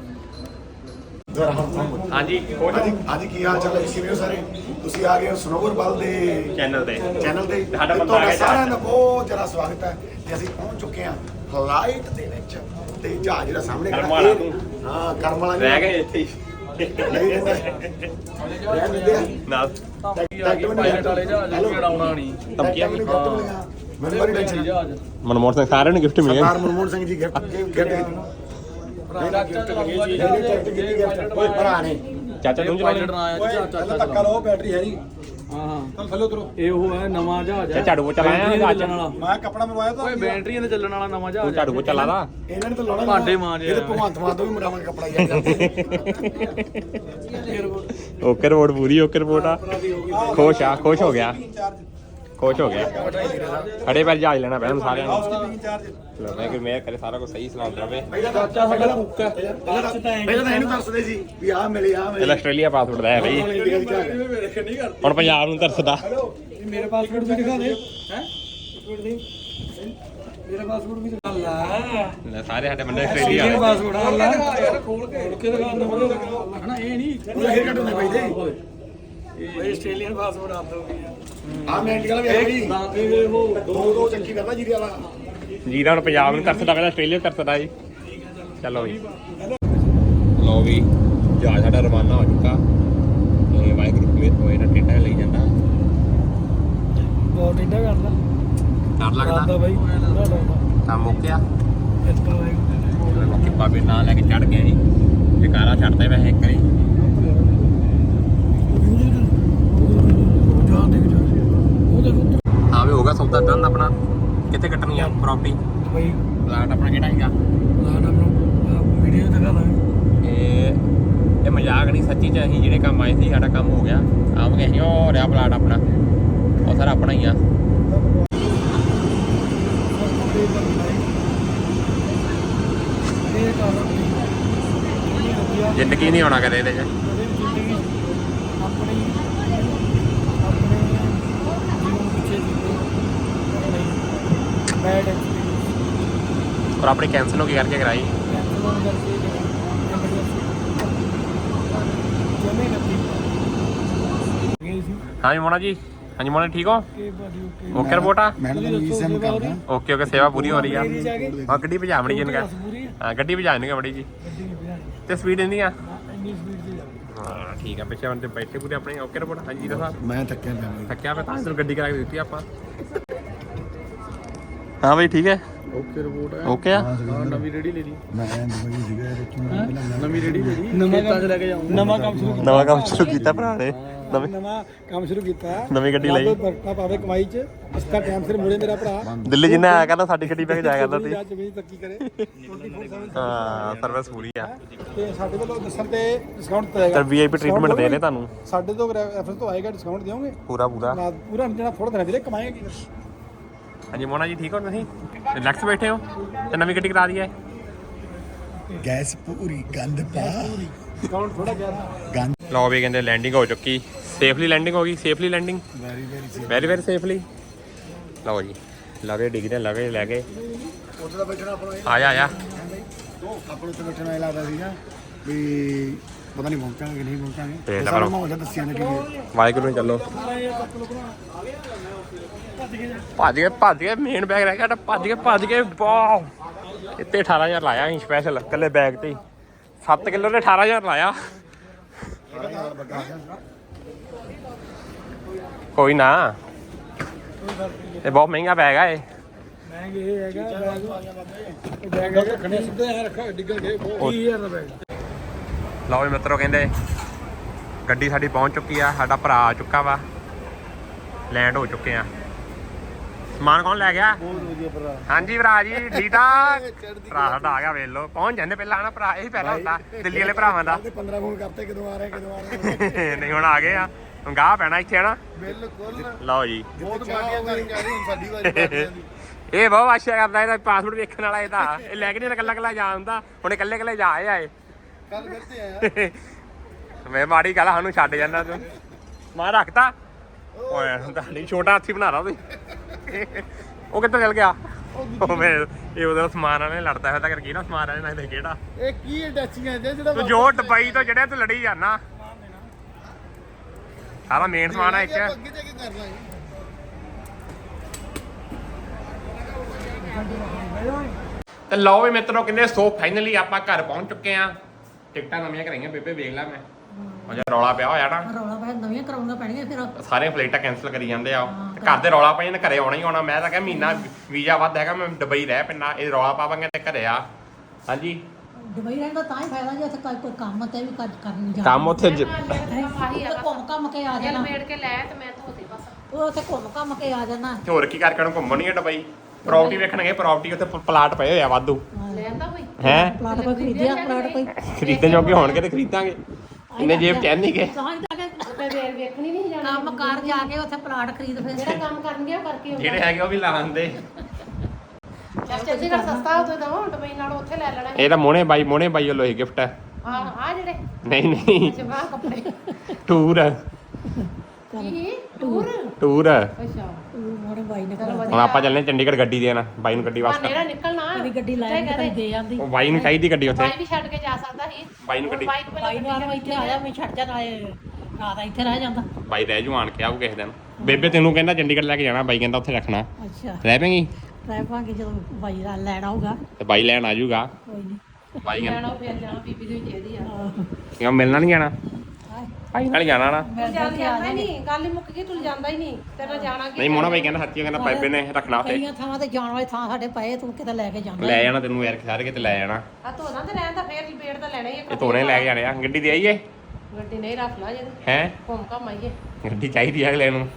S1: ਹਾਂਜੀ।
S2: ਹਾਂਜੀ ਹਾਂਜੀ ਕੀ ਹਾਲ ਚਾਲ ਹੈ? ਕਿਵੇਂ ਹੋ ਸਾਰੇ? ਤੁਸੀਂ ਆ ਗਏ ਹੋ ਸਨੋਵਰ ਬਲ ਦੇ
S1: ਚੈਨਲ ਤੇ।
S2: ਚੈਨਲ ਤੇ।
S1: ਸਾਡਾ ਬੰਦਾ ਆ ਗਿਆ
S2: ਸਾਰਿਆਂ ਦਾ ਬਹੁਤ ਜ਼ਿਆਦਾ ਸਵਾਗਤ ਹੈ। ਤੇ ਅਸੀਂ ਪਹੁੰਚ ਚੁੱਕੇ ਹਾਂ ਫਲਾਈਟ ਦੇ ਵਿੱਚ। ਤੇ ਜਹਾਜ਼ ਜਿਹੜਾ ਸਾਹਮਣੇ ਖੜਾ
S1: ਤੂੰ।
S2: ਹਾਂ ਕਰਮ ਵਾਲਾ
S1: ਰਹਿ ਗਏ ਇੱਥੇ ਮਨਮੋਹਨ ਸਿੰਘ ਸਾਰਿਆਂ ਨੂੰ ਗਿਫਟ ਮਿਲੇ
S2: ਸਰਦਾਰ ਮਨਮੋਹਨ ਸਿੰਘ ਜੀ ਗਿਫਟ ਗਿਫਟ ਭਰਾ ਨੇ
S1: ਚਾਚਾ ਤੂੰ
S4: ਪਹਿਲਾਂ ਧੱਕਾ ਲਾਓ ਬੈਟਰੀ ਹੈ ਨਹੀਂ।
S5: ਹਾਂ ਹਾਂ
S4: ਚੱਲ ਥੱਲੇ ਉਤਰੋ।
S5: ਇਹ ਉਹ ਹੈ ਨਵਾਂ ਜਹਾਜ਼
S1: ਚਾਚਾ ਝਾੜੂ ਪੋਚਾ ਲਾਇਆ
S5: ਬੈਟਰੀ
S1: ਨਾ
S5: ਤੇ ਚੱਲਣ ਵਾਲਾ।
S4: ਮੈਂ ਕੱਪੜਾ ਮੰਗਵਾਇਆ ਤਾਂ।
S5: ਓਏ ਬੈਟਰੀਆਂ ਤੇ ਚੱਲਣ ਵਾਲਾ ਨਵਾਂ
S1: ਤੂੰ
S5: ਜਹਾਜ਼
S1: ਝਾੜੂ ਪੋਚਾ ਲਾ ਦਾ
S2: ਇਹਨਾਂ ਨੇ ਤਾਂ ਲਾਉਣਾ
S5: ਭਾਂਡੇ ਮਾਂਜੇ।
S2: ਇਹ ਤਾਂ ਭਗਵੰਤ ਮਾਨ ਤੋਂ ਵੀ ਮੁਰਾਵਾਂ ਕੱਪੜਾ ਯਾਰ
S1: ਓਕੇ ਰਿਪੋਰਟ ਪੂਰੀ ਓਕੇ ਰਿਪੋਰਟ ਆ। ਖੁਸ਼ ਆ ਖੁਸ਼ ਹੋ ਗਿਆ। ਖੁਸ਼ ਹੋ ਗਿਆ। ਖੜੇ ਪੈਰ ਜਹਾਜ਼ ਲੈਣਾ ਪੈਣਾ ਸਾਰਿਆਂ ਨੂੰ।
S4: ਚਾਰਜ
S1: ਮੈਂ ਕਿ ਮੇਰ ਕਰੇ ਸਾਰਾ ਕੁਝ ਸਹੀ ਸਲਾਮਤ ਰਵੇ।
S5: ਚਾਚਾ ਸਾਡਾ ਕੁੱਕ ਹੈ।
S2: ਪਹਿਲਾਂ ਤਾਂ ਇਹਨੂੰ ਦੱਸਦੇ ਸੀ ਵੀ ਆਹ ਮਿਲੇ ਆਹ ਮਿਲੇ।
S1: ਆਸਟ੍ਰੇਲੀਆ ਪਾਸਪੋਰਟ ਦਾ ਹੈ ਬਈ। ਹੁਣ ਪੰਜਾਬ ਨੂੰ ਤਰਸਦਾ।
S5: ਮੇਰੇ ਪਾਸਪੋਰਟ ਵੀ ਦਿਖਾ ਦੇ। ਹੈ? ਮੇਰਾ ਪਾਸਪੋਰਟ ਵੀ ਦਿਖਾ ਲੈ
S1: ਲੈ ਸਾਰੇ ਸਾਡੇ ਬੰਦੇ ਆਸਟ੍ਰੇਲੀਆ ਵਾਲੇ।
S5: ਪਾਸਪੋਰਟ ਆ ਲੈ ਯਾਰ ਖੋਲ ਕੇ ਖੋਲ ਕੇ ਦਿਖਾ ਨਵਾਂ ਲੱਗਣਾ ਇਹ ਨਹੀਂ।
S2: ਉਹਦੇ ਫੇਰ ਕੱਟਣੇ ਪੈਂਦੇ
S5: ਇਹ ਆਸਟ੍ਰੇਲੀਅਨ ਪਾਸਪੋਰਟ ਆ ਦੋ
S2: ਆਹ ਮੈਂ ਇੰਡੀਆ ਵਾਲਾ ਵੀ
S5: ਦੇ ਉਹ
S2: ਦੋ ਦੋ ਚੱਕੀ ਕਰਦਾ ਜੀਰੇ ਵਾਲਾ।
S1: ਜੀਰਾ ਹੁਣ ਪੰਜਾਬ ਨੂੰ ਤਰਸਦਾ ਪਹਿਲਾਂ ਆਸਟ੍ਰੇਲੀਆ ਤਰਸਦਾ ਜੀ। ਚਲੋ ਜੀ। ਲਓ ਵੀ ਜਹਾਜ਼ ਸਾਡਾ ਰਵਾਨਾ ਹੋ ਚੁੱਕਾ। ਤੇ ਵਾਹਿਗੁਰੂ ਮੇਰ ਹੋਏ ਨਾ ਟੇਟਾ ਲਈ ਜਾਂਦਾ।
S3: ਬਹੁਤ ਇੰਨਾ ਕਰਦਾ
S1: ਡਰ
S3: ਕਰਦਾ ਬਾਈ
S1: ਤਾਂ ਮੁੱਕਿਆ। ਬਾਕੀ ਬਾਬੇ ਨਾਂ ਲੈ ਕੇ ਚੜ ਗਏ ਜੀ। ਜਕਾਰਾ ਛੱਡਦੇ ਵੈਸੇ ਇੱਕ ਵਾਰੀ। ਹਾਂ ਵੀ ਹੋਗਾ ਸੌਦਾ ਡਨ ਆਪਣਾ। ਕਿੱਥੇ ਕੱਟਣੀ ਆ ਪ੍ਰਾਪਰਟੀ
S3: ਬਾਈ
S1: ਪਲਾਟ ਆਪਣਾ ਕਿਹੜਾ ਹੈਗਾ?
S3: ਲਾਟ ਆਪਣਾ ਵੀਡੀਓ ਦਿਖਾ ਲਾਂਗੇ
S1: ਇਹ ਇਹ ਮਜ਼ਾਕ ਨਹੀਂ ਸੱਚੀ ਚ ਅਸੀਂ ਜਿਹੜੇ ਕੰਮ ਆਏ ਸੀ ਸਾਡਾ ਕੰਮ ਹੋ ਗਿਆ। ਆਵਾਂਗੇ ਅਸੀਂ ਉਹ ਰਿਹਾ ਪਲਾਟ ਆਪਣਾ। ਉਹ ਸਾਰਾ ਆਪਣਾ ਹੀ ਆ। ਜ਼ਿੰਦਗੀ ਨਹੀਂ ਆਉਣਾ ਕਦੇ ਇਹਦੇ ਚ
S3: ਕਦੇ ਵੀ ਜ਼ਿੰਦਗੀ ਆਪਣੀ ਆਪਣੇ ਜੀਵਨ ਪਿੱਛੇ ਜੀਵੇ ਨਹੀਂ ਬੈਡ ਐਕਸਪੀਰੀਅੰਸ
S1: ਔਰ ਆਪਣੀ ਕੈਂਸਲ ਹੋ ਕੇ ਕਰਕੇ ਕਰਾਈ।
S3: ਕੈਂਸਲ ਕਰਕੇ ਜਮੇ ਨੱਤੀ ਗਏ ਸੀ।
S1: ਹਾਂਜੀ ਮੋਨਾ ਜੀ। ਹਾਂਜੀ ਮੋਨਾ ਠੀਕ ਹੋ?
S3: ਕਿ ਬਾਡੀ ਓਕੇ।
S1: Okay report? ਆ
S2: ਮੈਂ ਤਾਂ ਵੀਜ਼ਮ ਕਰਦਾ।
S1: ਓਕੇ ਓਕੇ ਸੇਵਾ ਪੂਰੀ ਹੋ ਰਹੀ ਆ। ਆ ਗੱਡੀ ਭਜਾਵਣੀ ਜੀ ਇਹਨਾਂ
S3: ਹੈ
S1: ਹਾਂ ਗੱਡੀ ਭਜਾਵਣੀ ਬੜੀ ਜੀ। ਤੇ ਸਪੀਡ ਇੰਨੀ ਆ
S3: ਇੰਨੀ ਸਪੀਡ ਤੇ ਜਾਂਦੀ
S1: ਹਾਂ ਠੀਕ ਆ ਪਿੱਛੇ ਬੰਦੇ ਬੈਠੇ ਪੂਰੇ ਆਪਣੇ। Okay report. ਹਾਂਜੀ ਦਾ ਸਾਹਿਬ
S2: ਮੈਂ ਥੱਕਿਆ ਪਿਆ।
S1: ਥੱਕਿਆ ਪਿਆ ਤਾਂ ਗੱਡੀ ਕਰਾ ਕੇ ਦਿੱਤੀ ਆਪਾਂ। ਹਾਂ ਬਈ ਠੀਕ ਹੈ।
S4: ਓਕੇ ਰਿਪੋਰਟ ਹੈ।
S1: ਓਕੇ ਆ?
S4: ਨਵੀਂ ਰੇੜੀ ਲੈ ਲਈ।
S2: ਮੈਂ ਦੁਬਈ ਸੀਗਾ ਇਹਦੇ ਚ ਮੈਂ ਪਹਿਲਾਂ
S4: ਨਵੀਂ ਰੇੜੀ ਲੈ ਲਈ।
S3: ਨਵਾਂ ਕੰਮ ਲੈ ਕੇ ਜਾਊਂਗਾ। ਨਵਾਂ ਕੰਮ ਸ਼ੁਰੂ
S1: ਨਵਾਂ ਕੰਮ ਸ਼ੁਰੂ ਕੀਤਾ ਭਰਾ ਨੇ। ਨਵੀਂ
S3: ਨਵਾਂ ਕੰਮ ਸ਼ੁਰੂ ਕੀਤਾ।
S1: ਨਵੀਂ ਗੱਡੀ ਲਈ।
S3: ਬਰਕਾ ਪਾਵੇ ਕਮਾਈ ਚ। ਇਸਦਾ ਟਾਈਮ ਸਿਰ ਮੁੜੇ ਮੇਰਾ ਭਰਾ।
S1: ਦਿੱਲੀ ਜਿੰਨਾ ਆਇਆ ਕਹਿੰਦਾ ਸਾਡੀ ਗੱਡੀ ਪੈ ਕੇ ਜਾਇਆ ਕਰਦਾ ਸੀ।
S3: ਅੱਜ ਜ਼ਮੀਨ ਤੱਕੀ ਕਰੇ। 24/7
S1: ਹਾਂ ਸਰਵਿਸ ਪੂਰੀ ਆ।
S3: ਤੇ ਸਾਡੇ ਵੱਲੋਂ ਦੱਸਣ ਤੇ ਡਿਸਕਾਊਂਟ ਤੇ
S1: ਤੇ ਵੀਆਈਪੀ ਟ੍ਰੀਟਮੈਂਟ ਦੇ ਰਹੇ ਤੁਹਾਨੂੰ।
S3: ਸਾਡੇ ਤੋਂ ਰੈਫਰੈਂਸ ਤੋਂ ਆਏਗਾ ਡਿਸਕਾਊਂਟ ਦਿਓਗੇ?
S1: ਪੂਰਾ ਪੂਰਾ।
S3: ਪੂਰਾ ਜਿਹੜਾ ਥੋੜਾ ਦਿਨ ਵੀਰੇ ਕਮਾਏਗਾ ਕੀ
S1: ਹਾਂਜੀ ਮੋਨਾ ਜੀ ਠੀਕ ਹੋ ਤੁਸੀਂ? ਰਿਲੈਕਸ ਬੈਠੇ ਹੋ? ਤੇ ਨਵੀਂ ਗੱਡੀ ਕਰਾ ਦਈਏ।
S2: ਗੈਸ ਪੂਰੀ ਗੰਦ ਪਾ।
S3: ਡਿਸਕਾਊਂਟ ਥੋੜਾ ਜ਼ਿਆਦਾ
S2: ਗੰਦ।
S1: ਲਓ ਵੀ ਕਹਿੰਦੇ ਲੈਂਡਿੰਗ ਹੋ ਚੁੱਕੀ। ਸੇਫਲੀ ਲੈਂਡਿੰਗ ਹੋ ਗਈ? ਸੇਫਲੀ ਲੈਂਡਿੰਗ
S2: ਵੈਰੀ ਵੈਰੀ ਸੀ
S1: ਵੈਰੀ ਵੈਰੀ ਸੇਫਲੀ ਲਓ ਜੀ। ਲਵੇ ਡਿੱਗਦੇ ਲਵੇ ਲੈ ਗਏ।
S2: ਉੱਥੇ ਦਾ ਬੈਠਣਾ ਆਪਣਾ
S1: ਆ ਜਾ ਆ ਜਾ
S2: ਆਪਾਂ ਨੂੰ ਉੱਥੇ ਬੈਠਣਾ ਇਹ ਲੱਗਦਾ ਸੀਗਾ ਵੀ ਪਤਾ ਨਹੀਂ ਪਹੁੰਚਾਂਗੇ ਨਹੀਂ ਪਹੁੰਚਾਂਗੇ।
S1: ਤੇ ਤਾਂ
S2: ਸਾਰਾ ਮਾਹੌਲ ਦੱਸਿਆ ਨੇ ਕਿ
S1: ਵਾਹਿਗੁਰੂ ਚੱਲੋ। ਭੱਜ ਗਏ ਭੱਜ ਗਏ ਮੇਨ ਬੈਗ ਰਹਿ ਗਿਆ ਤਾਂ ਭੱਜ ਗਏ ਭੱਜ ਗਏ ਵਾਹ ਇੱਥੇ 18000 ਲਾਇਆ ਅਸੀਂ ਸਪੈਸ਼ਲ ਇਕੱਲੇ ਬੈਗ ਤੇ 7 ਕਿਲੋ ਦੇ 18000 ਲਾਇਆ। ਕੋਈ ਨਾ। ਇਹ ਬਹੁਤ ਮਹਿੰਗਾ ਬੈਗ ਆ ਇਹ।
S3: ਮਹਿੰਗੇ ਇਹ ਹੈਗਾ ਬੈਗ ਬੈਗ ਹੈਗਾ
S4: ਸਿੱਧੇ ਐ ਰੱਖਾ ਡਿੱਗਣ
S3: 20000 ਦਾ ਬੈਗ
S1: ਲਓ ਮਿੱਤਰੋ ਕਹਿੰਦੇ, ਗੱਡੀ ਸਾਡੀ ਪਹੁੰਚ ਚੁੱਕੀ ਆ, ਸਾਡਾ ਭਰਾ ਆ ਚੁੱਕਾ ਵਾ। ਲੈਂਡ ਹੋ ਚੁੱਕੇ ਆ। ਸਮਾਨ ਕੌਣ ਲੈ ਗਿਆ?
S4: ਬਹੁਤ ਵਧੀਆ ਭਰਾ?
S1: ਹਾਂਜੀ ਭਰਾ ਜੀ ਠੀਕ ਠਾਕ ਭਰਾ ਸਾਡਾ ਆ ਗਿਆ ਵੇਖ ਲਓ ਪਹੁੰਚ ਜਾਂਦੇ ਪਹਿਲਾਂ ਨਾ ਭਰਾ ਇਹੀ ਪਹਿਲਾਂ ਹੁੰਦਾ ਦਿੱਲੀ ਵਾਲੇ ਭਰਾਵਾਂ ਦਾ।
S2: ਤੇ 15 ਫੋਨ ਕਰਤੇ ਕਦੋਂ ਆ ਰਹੇ ਕਦੋਂ ਆ ਰਹੇ। (laughs)
S1: ਨਹੀਂ ਹੁਣ ਆ ਗਏ ਆ। ਹੁਣ ਗਾਹ ਪੈਣਾ ਇੱਥੇ ਹਨਾ।
S4: ਬਿਲਕੁਲ।
S1: ਲਓ ਜੀ।
S4: ਬਹੁਤ ਪਾਰਟੀਆਂ ਕਰਨ ਜਾ ਰਹੀ ਹੁਣ ਸਾਡੀ ਵਾਰੀ ਪਾਰਟੀਆਂ (laughs) ਦੀ
S1: ਇਹ ਬਹੁਤ ਆਸ਼ਾ ਕਰਦਾ ਇਹਦਾ ਪਾਸਪੋਰਟ ਵੇਖਣ ਵਾਲਾ ਇਹਦਾ। ਇਹ ਲੈ ਕੇ ਨਹੀਂ ਇਕੱਲਾ ਇਕੱਲਾ ਜਾ ਹੁੰਦਾ। ਹੁਣ ਇਕੱਲੇ ਇਕੱਲੇ ਜਾ ਆਏ ਆਏ
S4: ਕੱਲ ਫਿਰ ਤੇ ਆਇਆ। (laughs)
S1: ਮੈਂ ਮਾੜੀ ਗੱਲ ਸਾਨੂੰ ਛੱਡ ਜਾਂਦਾ ਤੂੰ। ਮੈਂ ਰੱਖਤਾ। ਓਏ। ਹੁੰਦਾ ਨਹੀਂ ਛੋਟਾ ਹਾਥੀ ਬਣਾ ਲਾ ਤੁਸੀਂ ਉਹ ਕਿੱਧਰ ਚਲ ਗਿਆ? ਉਹ ਮੈਂ ਇਹ ਉਹਦਾ ਸਮਾਨ ਵਾਲੇ ਲੜਦਾ ਹੋਇਆ ਤਾਂ ਕਰਕੇ ਨਾ ਸਮਾਨ ਵਾਲੇ ਨਾਲ ਕਿਹੜਾ?
S4: ਇਹ ਕੀ ਡੱਚੀਆਂ ਜੇ ਜਿਹੜਾ
S1: ਤੂੰ ਜੋ ਦੁਬਈ ਤੋਂ ਜੜਿਆ ਤੂੰ ਲੜੀ ਜਾਣਾ ਸਾਰਾ ਮੇਨ ਸਮਾਨ ਆ ਇੱਕ।
S4: ਅੱਗੇ ਜਾ ਕੇ ਕਰ ਲਾਂਗੇ
S1: ਤੇ ਲਓ ਵੀ ਮਿੱਤਰੋ ਕਹਿੰਦੇ ਸੋ ਫਾਈਨਲੀ ਆਪਾਂ ਘਰ ਪਹੁੰਚ ਚੁੱਕੇ ਆ। ਟਿਕਟਾਂ ਨਵੀਆਂ ਕਰਾਈਆਂ ਬੇਬੇ ਵੇਖ ਲੈ ਮੈਂ। ਉਹ ਜਿਹੜਾ ਰੌਲਾ ਪਿਆ ਹੋਇਆ ਨਾ।
S6: ਰੌਲਾ ਪੈ ਨਵੀਆਂ ਕਰਾਉਣੀਆਂ ਪੈਣੀਆਂ ਫਿਰ।
S1: ਸਾਰੇ ਫਲਾਈਟਾਂ ਕੈਨਸਲ ਕਰੀ ਜਾਂਦੇ ਆ ਤੇ ਘਰ ਦੇ ਰੌਲਾ ਪਏ ਨੇ ਘਰੇ ਆਉਣਾ ਹੀ ਆਉਣਾ। ਮੈਂ ਤਾਂ ਕਿਹਾ ਮਹੀਨਾ ਵੀਜ਼ਾ ਵੱਧ ਹੈਗਾ ਮੈਂ ਦੁਬਈ ਰਹਿ ਪੈਣਾ ਇਹ ਰੌਲਾ ਪਾਵਾਂਗੇ ਤੇ ਘਰੇ ਆ। ਹਾਂਜੀ?
S6: ਦੁਬਈ ਰਹਿਣ ਦਾ ਤਾਂ ਹੀ ਫਾਇਦਾ ਜੇ ਉੱਥੇ ਕੋਈ- ਕੋਈ ਕੰਮ ਤੇ ਵੀ ਕਰ ਕਰਨ ਜਾਣਾ।
S1: ਕੰਮ ਉੱਥੇ ਜ-
S6: ਉੱਥੇ ਘੁੰਮ ਘੰਮ ਕੇ ਆ ਜਾਣਾ।
S7: ਮੇੜ ਕੇ ਲੈ ਤੇ ਮੈਂ ਧੋਤੇ ਬਸ।
S6: ਉਹ ਉੱਥੇ ਘੁੰਮ ਘੰਮ ਕੇ ਆ ਜਾਣਾ।
S1: ਤੇ ਹੋਰ ਕੀ ਕਰਕੇ ਉਹਨੂੰ ਘੁੰਮਣੀ ਆ ਦੁਬਈ? ਪ੍ਰਾਪਰਟੀ ਵੇਖਣਗੇ ਪ੍ਰਾਪਰਟੀ ਉੱਥੇ ਪ- ਪਲਾਟ ਪਏ ਹੋਏ ਆ ਵਾਧੂ।
S7: ਲੈਂਦਾ ਕੋਈ?
S1: ਹੈ?
S6: ਪਲਾਟ ਕੋਈ ਖਰੀਦਿਆ ਪਲਾਟ ਕੋਈ।
S1: ਖਰੀਦਣ ਜੋਗੇ ਹੋਣਗੇ ਤੇ ਖਰੀਦਾਂਗੇ। ਇਹਨੇ ਜੇਬ ਚ ਨਹੀਂ ਗਏ
S6: ਤਾਂ ਹੀ ਤਾਂ ਕਿ
S7: ਤੇ ਵੇਰ ਵੇਖਣੀ ਨਹੀਂ ਜਾਣਾ।
S6: ਕੰਮ ਕਰ ਜਾ ਕੇ ਉੱਥੇ ਪਲਾਟ ਖਰੀਦ ਫਿਰ।
S7: ਜਿਹੜਾ ਕੰਮ ਕਰਨਗੇ ਉਹ ਕਰਕੇ ਆਉਂਦਾ।
S1: ਜਿਹੜੇ ਹੈਗੇ ਉਹ ਵੀ ਲਾਉਂਦੇ
S7: ਚੱਲ ਚੰਡੀਗੜ੍ਹ ਸਸਤਾ ਹੋ ਤਾਂ ਦਵਾਂ ਦੁਬਈ ਨਾਲ ਉੱਥੇ ਲੈ ਲੈਣਾ।
S1: ਇਹ ਤਾਂ ਮੋਹਣੇ ਬਾਈ ਮੋਹਣੇ ਬਾਈ ਵੱਲੋਂ ਹੀ ਗਿਫਟ ਹੈ
S7: ਆ ਆ ਜਿਹੜੇ।
S1: ਨਹੀਂ ਨਹੀਂ।
S7: ਜਮਾ ਕੱਪੜੇ।
S1: ਟੂਰ।
S7: ਕੀ? ਟੂਰ?
S1: ਟੂਰ।
S7: ਅੱਛਾ।
S6: ਮੋੜੇ ਬਾਈ ਨੇ
S7: ਚਲੋ
S1: ਹੁਣ ਆਪਾਂ ਚੱਲਨੇ ਚੰਡੀਗੜ੍ਹ ਗੱਡੀ ਦੇਣ ਬਾਈ ਨੂੰ ਗੱਡੀ
S7: ਆ
S1: ਵਾਸਤੇ
S7: ਨੇੜਾ ਨਿਕਲਣਾ।
S6: ਮੇਰੀ ਗੱਡੀ ਲੈ ਕੇ ਕਦੀ ਦੇ ਜਾਂਦੀ
S1: ਉਹ ਬਾਈ ਨੂੰ ਚਾਹੀਦੀ ਗੱਡੀ ਉੱਥੇ।
S7: ਬਾਈ ਵੀ ਛੱਡ ਕੇ ਜਾ ਸਕਦਾ ਸੀ।
S1: ਬਾਈ ਨੂੰ ਗੱਡੀ।
S6: ਬਾਈ ਨੂੰ ਆਨੂੰ ਇੱਥੇ ਆ ਜਾ ਮੈਂ ਛੱਡ ਜਾਣਾ ਏ ਰਾਤ ਇੱਥੇ ਰਹਿ ਜਾਂਦਾ।
S1: ਬਾਈ ਰਹਿ ਜੂ ਆਣ ਕੇ ਆਊ ਕਿਸੇ ਦਿਨ। ਬੇਬੇ ਤੈਨੂੰ ਕਹਿੰਦਾ ਚੰਡੀਗੜ੍ਹ ਲੈ ਕੇ ਜਾਣਾ ਬਾਈ ਕਹਿੰਦਾ ਉੱਥੇ ਰੱਖਣਾ।
S6: ਅੱਛਾ।
S1: ਰਹਿ ਪੈਂਗੀ?
S6: ਰਹਿ ਪਾਂਗੇ ਜਦੋਂ ਬਾਈ ਦਾ ਲੈਣ ਆਊਗਾ।
S1: ਤੇ ਬਾਈ ਲੈਣ ਆ ਜਾਊਗਾ
S6: ਕੋਈ ਨਹੀਂ
S1: ਬਾਈ ਕਹਿੰਦਾ
S7: ਜਾਣਾ ਫਿਰ ਜਾਣਾ ਬੀਬੀ ਦੀ ਜਿਹਦੀ ਆ।
S1: ਕਿਉਂ ਮਿਲਣਾ ਨਹੀਂ ਜਾਣਾ? ਨਾਲ ਹੀ ਜਾਣਾ ਨਾ।
S6: ਮੈਂ
S7: ਤੂੰ ਜਾਂਦਾ ਹੀ ਨਹੀਂ ਗੱਲ ਹੀ ਮੁੱਕ ਗਈ ਤੂੰ ਜਾਂਦਾ ਹੀ ਨਹੀਂ ਤੇਰਾ ਜਾਣਾ ਕੀ
S1: ਨਹੀਂ ਮੋਣਾ ਬਾਈ ਕਹਿੰਦਾ ਸੱਚੀ ਕਹਿੰਦਾ ਬੇਬੇ ਨੇ ਰੱਖਣਾ ਉੱਥੇ।
S6: ਕਈਆਂ ਥਾਵਾਂ ਤੇ ਜਾਣ ਵਾਲੇ ਥਾਂ ਸਾਡੇ ਪਏ ਤੂੰ ਕਿਤੇ ਲੈ ਕੇ ਜਾਂਦਾ
S1: ਲੈ ਜਾਣਾ ਤੈਨੂੰ ਯਾਰ ਸਾਰੇ ਕਿਤੇ ਲੈ ਜਾਣਾ।
S7: ਆ ਧੋਣਾ ਤੇ ਰਹਿਣ ਦਾ ਫੇਰ ਲਪੇੜ ਤਾਂ ਲੈਣਾ ਹੀ
S1: ਇਹ ਤੋਨੇ ਲੈ ਕੇ ਜਾਣੇ ਆ। ਗੱਡੀ ਦੇ ਆਈਏ?
S7: ਗੱਡੀ ਨਹੀਂ ਰੱਖ ਲਾ ਜੇ।
S1: ਹੈ?
S7: ਘੁੰਮ ਘਮ ਆਈਏ।
S1: ਗੱਡੀ ਚਾਹੀਦੀ ਆ ਅਗਲੇ ਨੂੰ।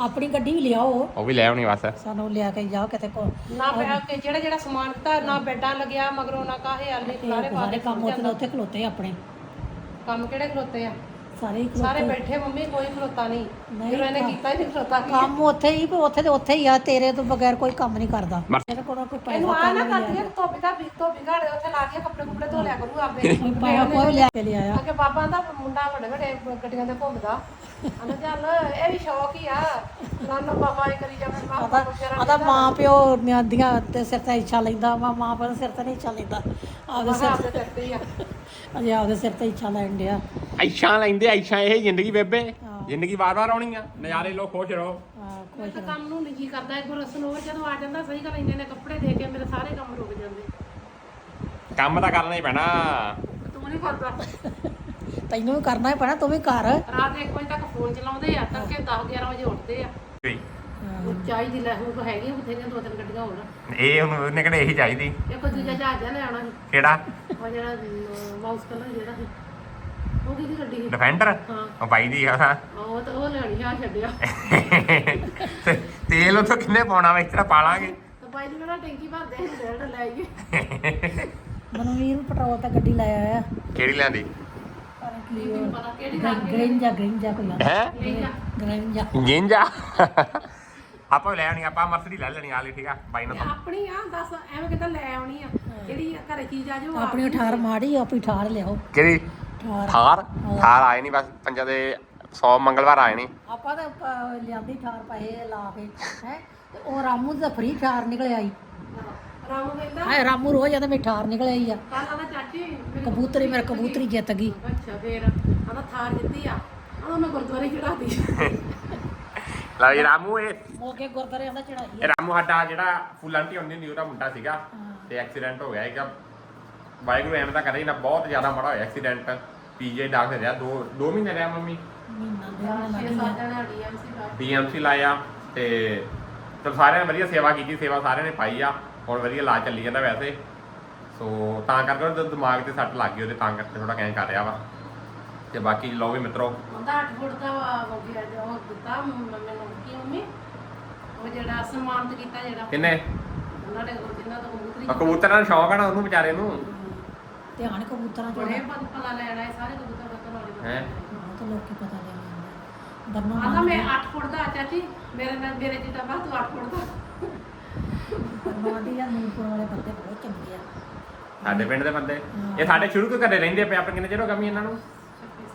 S6: ਆਪਣੀ ਗੱਡੀ ਵੀ ਲਿਆਓ।
S1: ਉਹ ਵੀ ਲੈ ਆਉਣੀ ਬਸ।
S6: ਸਾਨੂੰ ਲਿਆ ਕੇ ਜਾਓ ਕਿਤੇ ਕੋ
S7: ਨਾ ਪਿਆ ਕਿ ਜਿਹੜਾ ਜਿਹੜਾ ਸਮਾਨ ਨਾ ਬੈੱਡਾਂ ਲੱਗਿਆ ਮਗਰੋਂ ਨਾ ਕਾਹੇ ਆਲੇ ਸਾਰੇ ਪਾ
S6: ਸਾਰੇ
S7: ਦੇ
S6: ਕੰਮ ਉੱਥੇ ਉੱਥੇ ਖਲੋਤੇ ਆਪਣੇ।
S7: ਕੰਮ ਕਿਹੜੇ ਖਲੋਤੇ ਆ?
S6: ਸਾਰੇ ਹੀ
S7: ਸਾਰੇ
S6: ਖਲੋਤੇ
S7: ਬੈਠੇ ਮੰਮੀ ਕੋਈ ਖਲੋਤਾ ਨਹੀਂ।
S6: ਨਹੀਂ,
S7: ਇਹਨੇ
S6: ਕੰਮ-
S7: ਕੀਤਾ ਹੀ ਨਹੀਂ ਖਲੋਤਾ ਕੀ
S6: ਕੰਮ ਉੱਥੇ ਹੀ ਉੱਥੇ ਤੇ ਉੱਥੇ ਹੀ ਆ ਤੇਰੇ ਤੋਂ ਬਗੈਰ ਕੋਈ ਕੰਮ ਨਹੀਂ ਕਰਦਾ। ਮੇਰੇ ਕੋਲ ਕੋਈ
S7: ਇਹਨੂੰ
S6: ਪੈਸਾ
S7: ਆ ਨਾ ਕਰਦੀ
S6: ਲਿਆ
S7: ਧੋਬੀ ਦਾ ਧੋਬੀ ਘਾੜੇ ਉੱਥੇ ਲਾ ਕੇ ਕੱਪੜੇ ਕੁਪੜੇ ਧੋ ਲਿਆ ਕਰੂ ਆਪਦੇ।
S6: ਕੋਈ ਪੈਸਾ ਕੋਈ ਲਿਆ ਕੇ ਲਿਆਇਆ।
S7: ਅੱਗੇ ਬਾਬਾ ਦਾ ਮੁੰਡਾ ਵੱਡੇ ਵੱਡੇ ਗੱਡੀਆਂ ਤੇ ਘੁੰਮਦਾ। ਅਨ ਚੱਲ ਇਹ ਵੀ ਸ਼ੌਕ ਹੀ ਆ। ਨਾਨੋ ਬਾਬਾ ਇਹ ਕਰੀ ਜਾਵੇ ਮਾਂ
S6: ਆਦਾ ਮਾਂ ਪਿਓ ਦੀਆਂ ਤੇ ਸਿਰ ਤੇ ਇੱਛਾ ਲੈਂਦਾ ਵਾ ਮਾਂ ਪਿਓ ਦੇ ਸਿਰ ਤੇ ਨਹੀਂ ਇੱਛਾ ਲੈਂਦਾ। ਆਪਦੇ ਸਿਰ
S7: ਆਪਦੇ ਕਰਤੇ ਹੀ ਆ।
S6: ਅਜੇ ਆਪਦੇ ਸਿਰ ਤੇ ਇੱਛਾ ਲੈਣ ਡਿਆ।
S1: ਐਸ਼ਾਂ ਲੈਂਦੇ ਐਸ਼ਾਂ ਇਹ ਜ਼ਿੰਦਗੀ ਬੇਬੇ। ਜ਼ਿੰਦਗੀ ਵਾਰ-ਵਾਰ ਆਉਣੀ ਆ। ਨਜ਼ਾਰੇ ਲੋ ਖੁਸ਼ ਰਹੋ।
S6: ਹਾਂ,
S7: ਕੋਈ ਤਾਂ ਕੰਮ ਨੂੰ ਨਹੀਂ ਜੀ ਕਰਦਾ ਇੱਕ ਵਾਰ ਜਦੋਂ ਆ ਜਾਂਦਾ ਸਹੀ ਗੱਲ ਇੰਨੇ ਨੇ ਕੱਪੜੇ ਦੇ ਕੇ ਮੇਰੇ ਸਾਰੇ ਕੰਮ ਰੁਕ ਜਾਂਦੇ।
S1: ਕੰਮ ਤਾਂ ਕਰਨਾ ਹੀ ਪੈਣਾ।
S7: ਤੂੰ ਨਹੀਂ ਕਰਦਾ।
S6: ਤੈਨੂੰ ਵੀ ਕਰਨਾ ਹੀ ਪੈਣਾ ਤੂੰ ਵੀ ਕਰ।
S7: ਰਾਤ 1 ਵਜੇ ਤੱਕ ਫੋਨ ਚਲਾਉਂਦੇ ਆ ਤੜਕੇ 10 11 ਵਜੇ ਉੱਠਦੇ ਆ। ਦੀ ਲੈ ਹੁਣ ਹੈਗੀ ਬਥੇਰੀਆਂ ਦੋ ਤਿੰਨ ਗੱਡੀਆਂ ਹੋਰ।
S1: ਇਹ ਹੁਣ ਉਹਨੇ ਕਿਹੜੇ ਇਹੀ ਚਾਹੀਦੀ।
S7: ਇੱਕ ਦੂਜਾ ਜਹਾਜ਼ ਲੈ ਆਉਣਾ ਸੀ।
S1: ਕਿਹੜਾ?
S7: ਉਹ ਜਿਹੜਾ ਮਾਊਸ ਕਲਰ ਜਿਹੜਾ ਸੀ। ਉਹ ਕਿਹਦੀ ਗੱਡੀ ਸੀ?
S1: ਡਿਫੈਂਡਰ
S7: ਹਾਂ।
S1: ਉਹ ਬਾਈ ਦੀ ਆ।
S7: ਉਹ ਤਾਂ ਉਹ ਲੈਣੀ ਆ ਛੱਡਿਆ।
S1: ਤੇਲ ਉਥੋਂ ਕਿੰਨੇ ਪਾਉਣਾ ਵਾ ਤਰ੍ਹਾਂ ਪਾ ਲਾਂਗੇ
S7: ਤਾਂ ਬਾਈ ਨੂੰ ਕਿਹੜਾ ਟੈਂਕੀ ਭਰਦੇ ਸੀ ਡੇਢ ਲੈ ਆਈਏ।
S6: ਮਨਵੀਰ ਪੈਟਰੋਲ ਤੇ ਗੱਡੀ ਲੈ ਆਇਆ।
S1: ਕਿਹੜੀ ਲੈਂਦੀ
S7: ਮੈਨੂੰ ਪਤਾ ਕਿਹੜੀ ਗੱਲ
S6: ਗ੍ਰਿੰਜਾ ਗ੍ਰਿੰਜਾ ਕੋਈ ਆ
S1: ਹੈ?
S6: ਗ੍ਰਿੰਜਾ।
S1: ਗਿੰਜਾ ਆਪਾਂ ਵੀ ਲੈ ਆਉਣੀ ਆਪਾਂ ਮਰਸਡੀ ਲੈ ਲੈਣੀ ਆਲੀ ਠੀਕ ਆ? ਬਾਈ ਨੂੰ ਤਾਂ।
S7: ਆਪਣੀ ਆ ਦੱਸ ਐਵੇਂ ਕਿਤਾ ਲੈ ਆਉਣੀ ਆ? ਜਿਹੜੀ ਘਰੇ ਚੀਜ਼ ਆ ਜਾਓ
S6: ਆਪਣੀ ਠਾਰ ਮਾੜੀ ਆਪਣੀ ਠਾਰ ਲਿਆਓ।
S1: ਕਿਹੜੀ?
S6: ਠਾਰ
S1: ਥਾਰ ਥਾਰ ਆਏ ਨਹੀਂ ਬਸ ਪੰਜਾਂ ਦੇ 100 ਮੰਗਲਵਾਰ ਆਏ ਨਹੀਂ
S6: ਆਪਾਂ ਤਾਂ ਪ- ਲਿਆਂਦੀ ਠਾਰ ਪੈਸੇ ਲਾ ਕੇ ਹੈ? ਤੇ ਉਹ ਰਾਮੂ ਦਾ ਫ੍ਰੀ ਠਾਰ ਨਿਕਲ ਆਈ।
S7: ਰਾਮੂ ਕਹਿੰਦਾ
S6: ਹਾਏ ਰਾਮੂ ਰੋਜ਼ ਜਾਂਦਾ ਮੇਰੀ ਠਾਰ ਨਿਕਲ ਆਈ ਆ।
S7: ਕੱਲ ਆਂਦਾ ਚਾਚੀ ਮੇਰੀ
S6: ਕਬੂਤਰੀ ਮੇਰਾ ਕਬੂਤਰੀ ਜਿੱਤ ਗਈ।
S7: ਅੱਛਾ ਫੇਰ। ਆਂਦਾ ਥਾਰ ਜਿੱਤੀ ਆ। ਆਂਦਾ ਮੈਂ ਗੁਰਦੁਆਰੇ ਚੜਾਤੀ (laughs)
S1: ਲਓ ਜੀ ਰਾਮੂ ਇਹ
S6: ਮੋਗੇ ਗੁਰਦਾਰੇ ਆਂਦਾ ਚੜਾਈ
S1: ਇਹ ਰਾਮੂ ਸਾਡਾ ਜਿਹੜਾ ਫੁੱਲਾਂਟੀ ਹੁੰਦੀ ਹੁੰਦੀ ਉਹਦਾ ਮੁੰਡਾ ਸੀਗਾ। ਤੇ ਐਕਸੀਡੈਂਟ ਹੋ ਗਿਆ ਹੈਗਾ ਵਾਹਿਗੁਰੂ ਐਵੇਂ ਤਾਂ ਕਰੇ ਨਾ ਬਹੁਤ ਜ਼ਿਆਦਾ ਮਾੜਾ ਹੋਇਆ ਐਕਸੀਡੈਂਟ ਪੀਜੀ ਡਾਕਟਰ ਰਿਹਾ ਦੋ ਦੋ ਮਹੀਨੇ ਰਿਹਾ ਮੰਮੀ।
S7: ਡੀਐਮਸੀ
S1: ਲਾਇਆ ਤੇ ਚਲ ਸਾਰਿਆਂ ਨੇ ਵਧੀਆ ਸੇਵਾ ਕੀਤੀ ਸੇਵਾ ਸਾਰਿਆਂ ਨੇ ਪਾਈ ਆ। ਹੁਣ ਵਧੀਆ ਇਲਾਜ ਚੱਲੀ ਜਾਂਦਾ ਵੈਸੇ। ਸੋ ਤਾਂ ਕਰਕੇ ਉਹਦੇ ਦਿਮਾਗ ਤੇ ਸੱਟ ਲੱਗ ਗਈ ਉਹਦੇ ਤਾਂ ਕਰਕੇ ਥੋੜਾ ਕਹਿ ਕਰ ਰਿਹਾ ਵਾ। ਤੇ ਬਾਕੀ ਲਓ ਵੀ ਮਿੱਤਰੋ।
S7: ਉਹਦਾ 8 ਫੁੱਟ ਦਾ ਹੋ ਗਿਆ ਜੋ ਉਹ ਦਿੱਤਾ ਮ- ਮੈਨੂੰ ਕੀ ਮੰਮੀ? ਉਹ ਜਿਹੜਾ ਸਨਮਾਨਿਤ ਕੀਤਾ ਜਿਹੜਾ।
S1: ਕਿੰਨੇ?
S7: ਉਹਨਾਂ ਨੇ ਉਹ ਜਿੰਨਾ ਤੋਂ ਕਬੂਤਰੀ
S1: ਆ ਕਬੂਤਰਾਂ ਦਾ ਸ਼ੌਕ ਆ ਨਾ ਉਹਨੂੰ ਵਿਚਾਰੇ ਨੂੰ।
S6: ਧਿਆਨ ਕਬੂਤਰਾਂ ਚ
S7: ਬੜੇ ਪਤ ਪਤਾ ਲੈਣਾ ਹੈ ਸਾਰੇ ਕਬੂਤਰ ਪਤਾ ਲਾਉਣੇ
S1: ਹੈਂ?
S6: ਬਹੁਤ ਲੋਕੀ ਪਤਾ ਲੈ ਲੈਂਦੇ ਬੰਨੋ
S7: ਆਂਦਾ ਮੈਂ 8 ਫੁੱਟ ਦਾ ਚਾਚੀ ਮੇਰੇ ਨਾਲ ਮੇਰੇ ਜਿੱਦਾਂ ਬਸ ਤੂੰ 8 ਫੁੱਟ ਦਾ।
S6: ਬੰਨਵਾਡੀ ਆ ਨੂਰਪੁਰ ਵਾਲੇ ਬੰਦੇ ਬਹੁਤ ਚੰਗੇ ਆ।
S1: ਸਾਡੇ ਪਿੰਡ ਦੇ ਬੰਦੇ। ਇਹ ਸਾਡੇ ਸ਼ੁਰੂ ਤੋਂ ਘਰੇ ਰਹਿੰਦੇ ਪਏ ਆਪਣੇ ਕਿੰਨੇ ਚਿਰ ਹੋ ਇਹਨਾਂ ਨੂੰ?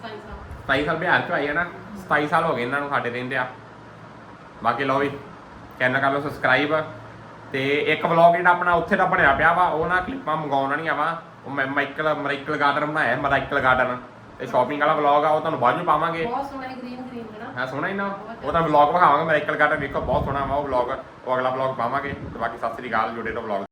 S7: 27 ਸਾਲ।
S1: 27 ਸਾਲ ਬਿਹਾਰ ਚ ਆਈ ਹੈ ਨਾ 27 ਸਾਲ ਹੋ ਗਏ ਇਹਨਾਂ ਨੂੰ ਸਾਡੇ ਰਹਿੰਦੇ ਆ ਬਾਕੀ ਲਓ ਵੀ ਚੈਨਲ ਕਰ ਲਓ ਸਬਸਕ੍ਰਾਈਬ ਤੇ ਇੱਕ ਵਲੌਗ ਜਿਹੜਾ ਆਪਣਾ ਉੱਥੇ ਦਾ ਬਣਿਆ ਪਿਆ ਵਾ ਉਹ ਨਾ ਕਲਿੱਪਾਂ ਮੰਗਾਉਣੀਆਂ ਵਾ। ਉਹ ਮੈਂ ਮਾਈਕਲ ਮਰਾਈਕਲ ਗਾਰਡਨ ਬਣਾਇਆ ਮਰਾਈਕਲ ਗਾਰਡਨ ਤੇ ਸ਼ਾਪਿੰਗ ਵਾਲਾ ਵਲੌਗ ਆ ਉਹ ਤੁਹਾਨੂੰ ਬਾਅਦ ਵਿੱਚ ਪਾਵਾਂਗੇ।
S7: ਬਹੁਤ ਸੋਹਣਾ ਗ੍ਰੀਨ ਗ੍ਰੀਨ ਨਾ
S1: ਹਾਂ ਸੋਹਣਾ ਹੀ ਨਾ। ਉਹ ਤਾਂ ਵਲੌਗ ਵਿਖਾਵਾਂਗੇ ਮਰਾਈਕਲ ਗਾਰਡਨ ਵੇਖੋ ਬਹੁਤ ਸੋਹਣਾ ਵਾ ਉਹ ਵਲੌਗ ਉਹ ਅਗਲਾ ਵਲੌਗ ਪਾਵਾਂਗੇ। ਤੇ ਬਾਕੀ ਸਤਿ ਸ੍ਰੀ ਅਕਾਲ ਜੁੜੇ ਰਹੋ ਵਲੌਗ